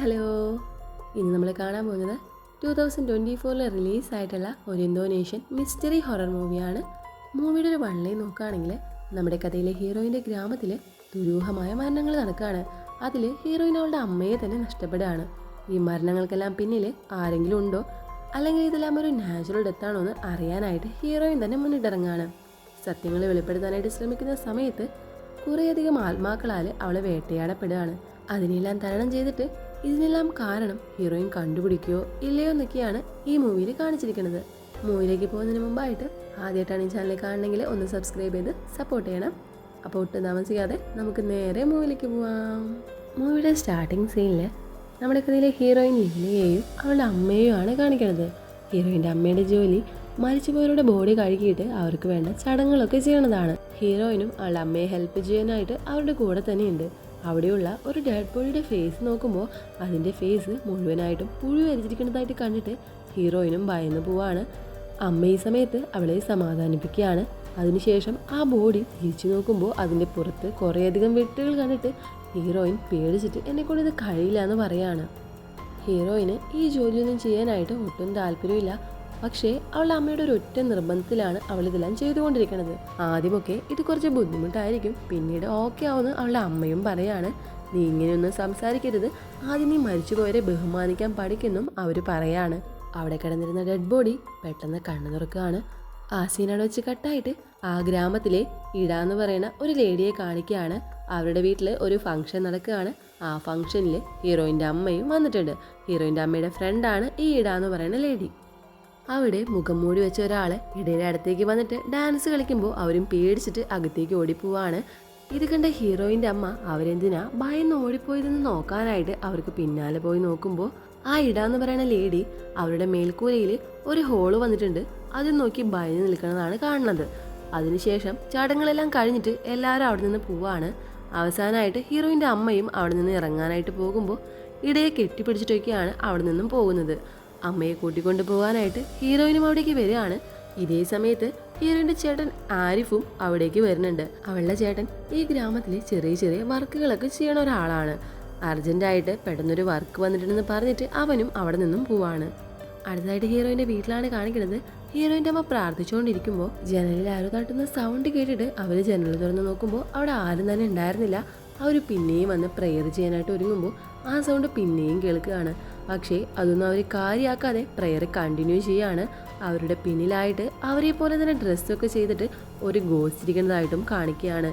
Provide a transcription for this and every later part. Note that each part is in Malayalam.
ഹലോ. ഇന്ന് നമ്മൾ കാണാൻ പോകുന്നത് ടു തൗസൻഡ് ട്വന്റി ഫോറിൽ റിലീസായിട്ടുള്ള ഒരു ഇന്തോനേഷ്യൻ മിസ്റ്ററി ഹൊറർ മൂവിയാണ്. മൂവിയുടെ ഒരു വള്ളി നോക്കുകയാണെങ്കിൽ നമ്മുടെ കഥയിലെ ഹീറോയിന്റെ ഗ്രാമത്തിൽ ദുരൂഹമായ മരണങ്ങൾ നടക്കുകയാണ്. അതിൽ ഹീറോയിൻ അവളുടെ അമ്മയെ തന്നെ നഷ്ടപ്പെടുകയാണ്. ഈ മരണങ്ങൾക്കെല്ലാം പിന്നിൽ ആരെങ്കിലും ഉണ്ടോ? അല്ലെങ്കിൽ ഇതെല്ലാം ഒരു നാച്ചുറൽ ഡെത്താണോ എന്ന് അറിയാനായിട്ട് ഹീറോയിൻ തന്നെ മുന്നിട്ടിറങ്ങുകയാണ്. സത്യങ്ങൾ വെളിപ്പെടുത്താനായിട്ട് ശ്രമിക്കുന്ന സമയത്ത് കുറേയധികം ആത്മാക്കളാൽ അവളെ വേട്ടയാടപ്പെടുകയാണ്. അതിനെല്ലാം തരണം ചെയ്തിട്ട് ഇതിനെല്ലാം കാരണം ഹീറോയിൻ കണ്ടുപിടിക്കുകയോ ഇല്ലയോ എന്നൊക്കെയാണ് ഈ മൂവിയിൽ കാണിച്ചിരിക്കുന്നത്. മൂവിയിലേക്ക് പോകുന്നതിന് മുമ്പായിട്ട് ആദ്യമായിട്ടാണ് ഈ ചാനൽ കാണണമെങ്കിൽ ഒന്ന് സബ്സ്ക്രൈബ് ചെയ്ത് സപ്പോർട്ട് ചെയ്യണം. അപ്പോൾ ഒട്ടും താമസിക്കാതെ നമുക്ക് നേരെ മൂവിയിലേക്ക് പോവാം. മൂവിയുടെ സ്റ്റാർട്ടിങ് സീനിൽ നമ്മുടെ കഥയിലെ ഹീറോയിൻ ലീലയെയും അവളുടെ അമ്മയെയും ആണ് കാണിക്കുന്നത്. ഹീറോയിന്റെ അമ്മയുടെ ജോലി മരിച്ചുപോയവരുടെ ബോഡി കഴുകിയിട്ട് അവർക്ക് വേണ്ട ചടങ്ങുകളൊക്കെ ചെയ്യണതാണ്. ഹീറോയിനും അവളുടെ അമ്മയെ ഹെൽപ്പ് ചെയ്യാനായിട്ട് അവരുടെ കൂടെ തന്നെയുണ്ട്. അവിടെയുള്ള ഒരു ഡെഡ് ബോഡിയുടെ ഫേസ് നോക്കുമ്പോൾ അതിന്റെ ഫേസ് മുഴുവനായിട്ടും പുഴു വരച്ചിരിക്കുന്നതായിട്ട് കണ്ടിട്ട് ഹീറോയിനും ഭയന്ന് പോവാണ്. അമ്മ ഈ സമയത്ത് അവളെ സമാധാനിപ്പിക്കുകയാണ്. അതിനുശേഷം ആ ബോഡി തിരിച്ചു നോക്കുമ്പോൾ അതിന്റെ പുറത്ത് കുറേയധികം വെട്ടുകൾ കണ്ടിട്ട് ഹീറോയിൻ പേടിച്ചിട്ട് എന്നെക്കൊണ്ട് ഇത് കഴിയില്ല എന്ന് പറയാണ്. ഹീറോയിന് ഈ ജോലിയൊന്നും ചെയ്യാനായിട്ട് ഒട്ടും താല്പര്യമില്ല. പക്ഷേ അവൾ അമ്മയുടെ ഒരു ഒറ്റ നിർബന്ധത്തിലാണ് അവൾ ഇതെല്ലാം ചെയ്തുകൊണ്ടിരിക്കുന്നത് ആദ്യമൊക്കെ ഇത് കുറച്ച് ബുദ്ധിമുട്ടായിരിക്കും. പിന്നീട് ഓക്കെ ആവുമെന്ന് അവളുടെ അമ്മയും പറയാണ്. നീ ഇങ്ങനെയൊന്നും സംസാരിക്കരുത്. ആദ്യം നീ മരിച്ചുപോയവരെ ബഹുമാനിക്കാൻ പഠിക്കുന്നും അവർ പറയാണ്. അവിടെ കിടന്നിരുന്ന ഡെഡ് ബോഡി പെട്ടെന്ന് കണ്ണു തുറക്കുകയാണ്. ആ സീനോട് വെച്ച് കട്ടായിട്ട് ആ ഗ്രാമത്തിലെ ഇട എന്ന് പറയുന്ന ഒരു ലേഡിയെ കാണിക്കുകയാണ്. അവരുടെ വീട്ടിൽ ഒരു ഫംഗ്ഷൻ നടക്കുകയാണ്. ആ ഫംഗ്ഷനിൽ ഹീറോയിന്റെ അമ്മയും വന്നിട്ടുണ്ട്. ഹീറോയിന്റെ അമ്മയുടെ ഫ്രണ്ടാണ് ഈ ഇട എന്ന് പറയുന്ന ലേഡി അവിടെ മുഖം മൂടി വെച്ച ഒരാൾ ഇടയുടെ അടുത്തേക്ക് വന്നിട്ട് ഡാൻസ് കളിക്കുമ്പോൾ അവരും പേടിച്ചിട്ട് അകത്തേക്ക് ഓടിപ്പോവാണ്. ഇത് കണ്ട ഹീറോയിന്റെ അമ്മ അവരെന്തിനാ ഭയന്ന് ഓടിപ്പോയതെന്ന് നോക്കാനായിട്ട് അവർക്ക് പിന്നാലെ പോയി നോക്കുമ്പോൾ ആ ഇട എന്ന് പറയുന്ന ലേഡി അവരുടെ മേൽക്കൂരയിൽ ഒരു ഹോൾ വന്നിട്ടുണ്ട്. അത് നോക്കി ഭയന്ന് നിൽക്കുന്നതാണ് കാണുന്നത്. അതിനുശേഷം ചടങ്ങുകളെല്ലാം കഴിഞ്ഞിട്ട് എല്ലാവരും അവിടെ നിന്ന് പോവാണ്. അവസാനമായിട്ട് ഹീറോയിന്റെ അമ്മയും അവിടെ നിന്ന് ഇറങ്ങാനായിട്ട് പോകുമ്പോൾ ഇടയെ കെട്ടിപ്പിടിച്ചിട്ടൊക്കെയാണ് അവിടെ നിന്നും പോകുന്നത്. അമ്മയെ കൂട്ടിക്കൊണ്ടു പോകാനായിട്ട് ഹീറോയിനും അവിടേക്ക് വരികയാണ്. ഇതേ സമയത്ത് ഹീറോയിന്റെ ചേട്ടൻ ആരിഫും അവിടേക്ക് വരുന്നുണ്ട്. അവളുടെ ചേട്ടൻ ഈ ഗ്രാമത്തിലെ ചെറിയ ചെറിയ വർക്കുകളൊക്കെ ചെയ്യണ ഒരാളാണ്. അർജന്റായിട്ട് പെട്ടെന്നൊരു വർക്ക് വന്നിട്ടുണ്ടെന്ന് പറഞ്ഞിട്ട് അവനും അവിടെ നിന്നും പോവാണ്. അടുത്തതായിട്ട് ഹീറോയിന്റെ വീട്ടിലാണ് കാണിക്കുന്നത്. ഹീറോയിന്റെ അമ്മ പ്രാർത്ഥിച്ചുകൊണ്ടിരിക്കുമ്പോൾ ജനലിൽ ആരോ തട്ടുന്ന സൗണ്ട് കേട്ടിട്ട് അവർ ജനൽ തുറന്ന് നോക്കുമ്പോൾ അവിടെ ആരും തന്നെ ഉണ്ടായിരുന്നില്ല. അവർ പിന്നെയും വന്ന് പ്രെയർ ചെയ്യാനായിട്ട് ഒരുങ്ങുമ്പോൾ ആ സൗണ്ട് പിന്നെയും കേൾക്കുകയാണ്. പക്ഷേ അതൊന്നും അവർ കാര്യമാക്കാതെ പ്രെയർ കണ്ടിന്യൂ ചെയ്യാണ്. അവരുടെ പിന്നിലായിട്ട് അവരെ പോലെ തന്നെ ഡ്രസ്സൊക്കെ ചെയ്തിട്ട് ഒരു ഗോസ്റ്റ് ഇരിക്കുന്നതായിട്ടും കാണിക്കുകയാണ്.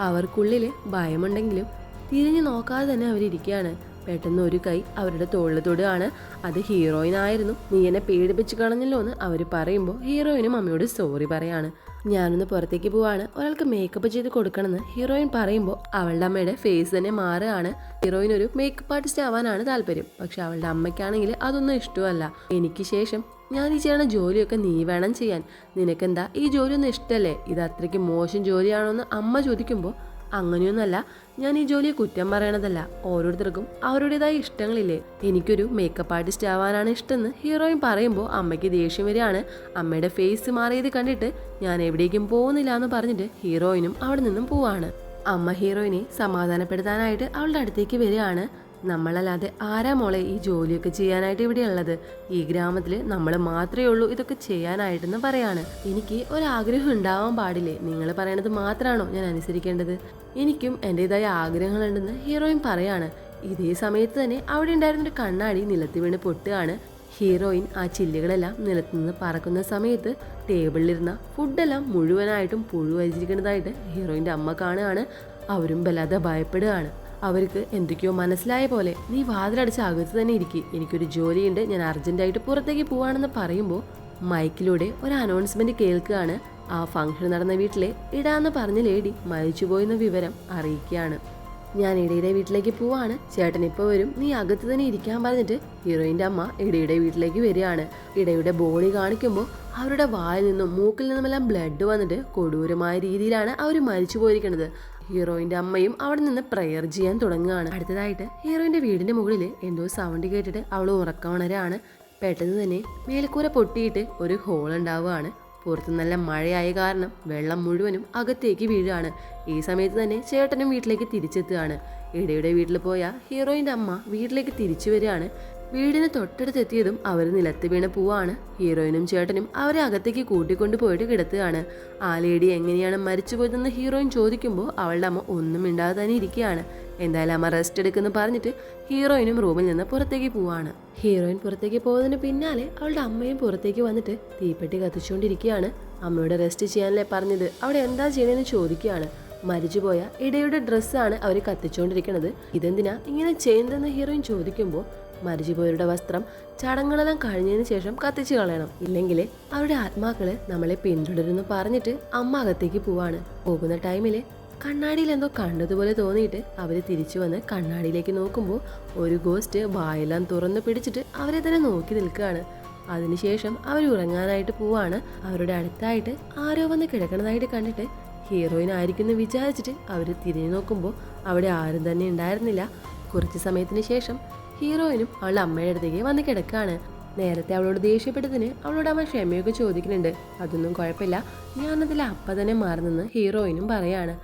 അവർക്കുള്ളിൽ ഭയമുണ്ടെങ്കിലും തിരിഞ്ഞു നോക്കാതെ തന്നെ അവരിയ്ക്കുകയാണ് പെട്ടെന്ന് ഒരു കൈ അവരുടെ തോളിൽ തൊടുകയാണ്. അത് ഹീറോയിനായിരുന്നു. നീ എന്നെ പേടിപ്പിച്ച് കളഞ്ഞല്ലോ എന്ന് അവർ പറയുമ്പോൾ ഹീറോയിനും അമ്മയോട് സോറി പറയാണ്. ഞാനൊന്ന് പുറത്തേക്ക് പോവാണ്. ഒരാൾക്ക് മേക്കപ്പ് ചെയ്ത് കൊടുക്കണമെന്ന് ഹീറോയിൻ പറയുമ്പോൾ അവളുടെ അമ്മയുടെ ഫേസ് തന്നെ മാറുകയാണ്. ഹീറോയിൻ ഒരു മേക്കപ്പ് ആർട്ടിസ്റ്റ് ആവാനാണ് താല്പര്യം. പക്ഷെ അവളുടെ അമ്മയ്ക്കാണെങ്കിൽ അതൊന്നും ഇഷ്ടമല്ല. എനിക്ക് ശേഷം ഞാൻ ഈ ചെയ്യണ ജോലിയൊക്കെ നീ വേണം ചെയ്യാൻ. നിനക്കെന്താ? ഈ ജോലിയൊന്നും ഇഷ്ടമല്ലേ ഇത് അത്രയ്ക്ക് മോശം ജോലിയാണോ എന്ന് അമ്മ ചോദിക്കുമ്പോൾ അങ്ങനെയൊന്നല്ല ഞാൻ ഈ ജോലിയെ കുറ്റം പറയണതല്ല. ഓരോരുത്തർക്കും അവരുടേതായ ഇഷ്ടങ്ങളില്ലേ. എനിക്കൊരു മേക്കപ്പ് ആർട്ടിസ്റ്റ് ആവാനാണ് ഇഷ്ടമെന്ന് ഹീറോയിൻ പറയുമ്പോൾ അമ്മയ്ക്ക് ദേഷ്യം വരികയാണ്. അമ്മയുടെ ഫേസ് മാറിയത് കണ്ടിട്ട് ഞാൻ എവിടേക്കും പോകുന്നില്ല എന്ന് പറഞ്ഞിട്ട് ഹീറോയിനും അവിടെ നിന്നും പോവാണ്. അമ്മ ഹീറോയിനെ സമാധാനപ്പെടുത്താനായിട്ട് അവളുടെ അടുത്തേക്ക് വരികയാണ്. നമ്മളല്ലാതെ ആരാ മോളെ ഈ ജോലിയൊക്കെ ചെയ്യാനായിട്ട് ഇവിടെ ഉള്ളത് ഈ ഗ്രാമത്തിൽ നമ്മൾ മാത്രമേ ഉള്ളൂ ഇതൊക്കെ ചെയ്യാനായിട്ടെന്ന് പറയാണ്. എനിക്ക് ഒരാഗ്രഹം ഉണ്ടാവാൻ പാടില്ലേ? നിങ്ങൾ പറയണത് മാത്രമാണോ ഞാൻ അനുസരിക്കേണ്ടത്? എനിക്കും എന്റെതായ ആഗ്രഹങ്ങളുണ്ടെന്ന് ഹീറോയിൻ പറയാണ്. ഇതേ സമയത്ത് തന്നെ അവിടെ ഉണ്ടായിരുന്നൊരു കണ്ണാടി നിലത്ത് വീണ് പൊട്ടുകയാണ്. ഹീറോയിൻ ആ ചില്ലുകളെല്ലാം നിലത്തുനിന്ന് പറക്കുന്ന സമയത്ത് ടേബിളിലിരുന്ന ഫുഡെല്ലാം മുഴുവനായിട്ടും പുഴു വരിച്ചിരിക്കുന്നതായിട്ട് ഹീറോയിന്റെ അമ്മ കാണുകയാണ്. അവരും വല്ലാതെ ഭയപ്പെടുകയാണ്. അവർക്ക് എന്തൊക്കെയോ മനസ്സിലായ പോലെ നീ വാതിലടിച്ച് അകത്ത് തന്നെ ഇരിക്കി. എനിക്കൊരു ജോലിയുണ്ട്. ഞാൻ അർജന്റായിട്ട് പുറത്തേക്ക് പോവാണെന്ന് പറയുമ്പോൾ മൈക്കിലൂടെ ഒരു അനൗൺസ്മെന്റ് കേൾക്കുകയാണ്. ആ ഫംഗ്ഷൻ നടന്ന വീട്ടിലെ ഇടാന്ന് പറഞ്ഞ ലേഡി മരിച്ചുപോയെന്ന വിവരം അറിയിക്കുകയാണ്. ഞാൻ ഇടയുടെ വീട്ടിലേക്ക് പോവാണ്. ചേട്ടൻ ഇപ്പോൾ വരും. നീ അകത്ത് തന്നെ ഇരിക്കാൻ പറഞ്ഞിട്ട് ഹീറോയിന്റെ അമ്മ ഇടയുടെ വീട്ടിലേക്ക് വരികയാണ്. ഇടയുടെ ബോഡി കാണിക്കുമ്പോൾ അവരുടെ വായിൽ നിന്നും മൂക്കിൽ നിന്നുമെല്ലാം ബ്ലഡ് വന്നിട്ട് കൊടൂരമായ രീതിയിലാണ് അവർ മരിച്ചു പോയിരിക്കുന്നത് ഹീറോയിന്റെ അമ്മയും അവിടെ നിന്ന് പ്രെയർ ചെയ്യാൻ തുടങ്ങുകയാണ്. അടുത്തതായിട്ട് ഹീറോയിന്റെ വീടിന്റെ മുകളിൽ എന്തോ സൗണ്ട് കേട്ടിട്ട് അവൾ ഉറക്കമണരാണ് പെട്ടെന്ന് തന്നെ മേൽക്കൂര പൊട്ടിയിട്ട് ഒരു ഹോൾ ഉണ്ടാവുകയാണ്. പുറത്ത് നല്ല മഴയായ കാരണം വെള്ളം മുഴുവനും അകത്തേക്ക് വീഴുകയാണ്. ഈ സമയത്ത് തന്നെ ചേട്ടനും വീട്ടിലേക്ക് തിരിച്ചെത്തുകയാണ്. ഇടയുടെ വീട്ടിൽ പോയ ഹീറോയിന്റെ അമ്മ വീട്ടിലേക്ക് തിരിച്ചു വരികയാണ്. വീടിന് തൊട്ടടുത്തെത്തിയതും അവർ നിലത്ത് വീണ പൂവാണ്. ഹീറോയിനും ചേട്ടനും അവരെ അകത്തേക്ക് കൂട്ടിക്കൊണ്ടു പോയിട്ട് കിടത്തുകയാണ്. ആ ലേഡി എങ്ങനെയാണ് മരിച്ചുപോയതെന്ന് ഹീറോയിൻ ചോദിക്കുമ്പോൾ അവളുടെ അമ്മ ഒന്നും മിണ്ടാതെ തന്നെ ഇരിക്കുകയാണ്. എന്തായാലും അമ്മ റെസ്റ്റ് എടുക്കുന്നു പറഞ്ഞിട്ട് ഹീറോയിനും റൂമിൽ നിന്ന് പുറത്തേക്ക് പോവാണ്. ഹീറോയിൻ പുറത്തേക്ക് പോകുന്നതിന് പിന്നാലെ അവളുടെ അമ്മയും പുറത്തേക്ക് വന്നിട്ട് തീപ്പെട്ടി കത്തിച്ചുകൊണ്ടിരിക്കുകയാണ്. അമ്മയോട് റെസ്റ്റ് ചെയ്യാനല്ലേ പറഞ്ഞത്? അവിടെ എന്താ ചെയ്യണമെന്ന് ചോദിക്കുകയാണ്. മരിച്ചുപോയ ഇടയുടെ ഡ്രസ്സാണ് അവർ കത്തിച്ചുകൊണ്ടിരിക്കുന്നത് ഇതെന്തിനാ ഇങ്ങനെ ചെയ്യുന്നതെന്ന് ഹീറോയിൻ ചോദിക്കുമ്പോൾ മരിച്ചുപോയവരുടെ വസ്ത്രം ചടങ്ങുകളെല്ലാം കഴിഞ്ഞതിന് ശേഷം കത്തിച്ചു കളയണം. ഇല്ലെങ്കിൽ അവരുടെ ആത്മാക്കൾ നമ്മളെ പിന്തുടരുന്നു പറഞ്ഞിട്ട് അമ്മ അകത്തേക്ക് പോവാണ്. പോകുന്ന ടൈമിൽ കണ്ണാടിയിൽ എന്തോ കണ്ടതുപോലെ തോന്നിയിട്ട് അവർ തിരിച്ചു വന്ന് കണ്ണാടിയിലേക്ക് നോക്കുമ്പോൾ ഒരു ഗോസ്റ്റ് വായെല്ലാം തുറന്ന് പിടിച്ചിട്ട് അവരെ തന്നെ നോക്കി നിൽക്കുകയാണ്. അതിനുശേഷം അവർ ഉറങ്ങാനായിട്ട് പോവാണ്. അവരുടെ അടുത്തായിട്ട് ആരോ വന്ന് കിടക്കണതായിട്ട് കണ്ടിട്ട് ഹീറോയിൻ ആയിരിക്കുമെന്ന് വിചാരിച്ചിട്ട് അവർ തിരിഞ്ഞു നോക്കുമ്പോൾ അവിടെ ആരും തന്നെ ഉണ്ടായിരുന്നില്ല. കുറച്ച് സമയത്തിന് ശേഷം ഹീറോയിനും അവളുടെ അമ്മയുടെ അടുത്തേക്ക് വന്ന് കിടക്കുകയാണ് നേരത്തെ അവളോട് ദേഷ്യപ്പെട്ടതിന് അവളോട് അവൻ ക്ഷമയൊക്കെ ചോദിക്കുന്നുണ്ട്. അതൊന്നും കുഴപ്പമില്ല. ഞാനതിൽ അപ്പം തന്നെ മാറുന്നെന്ന് ഹീറോയിനും പറയാണ്.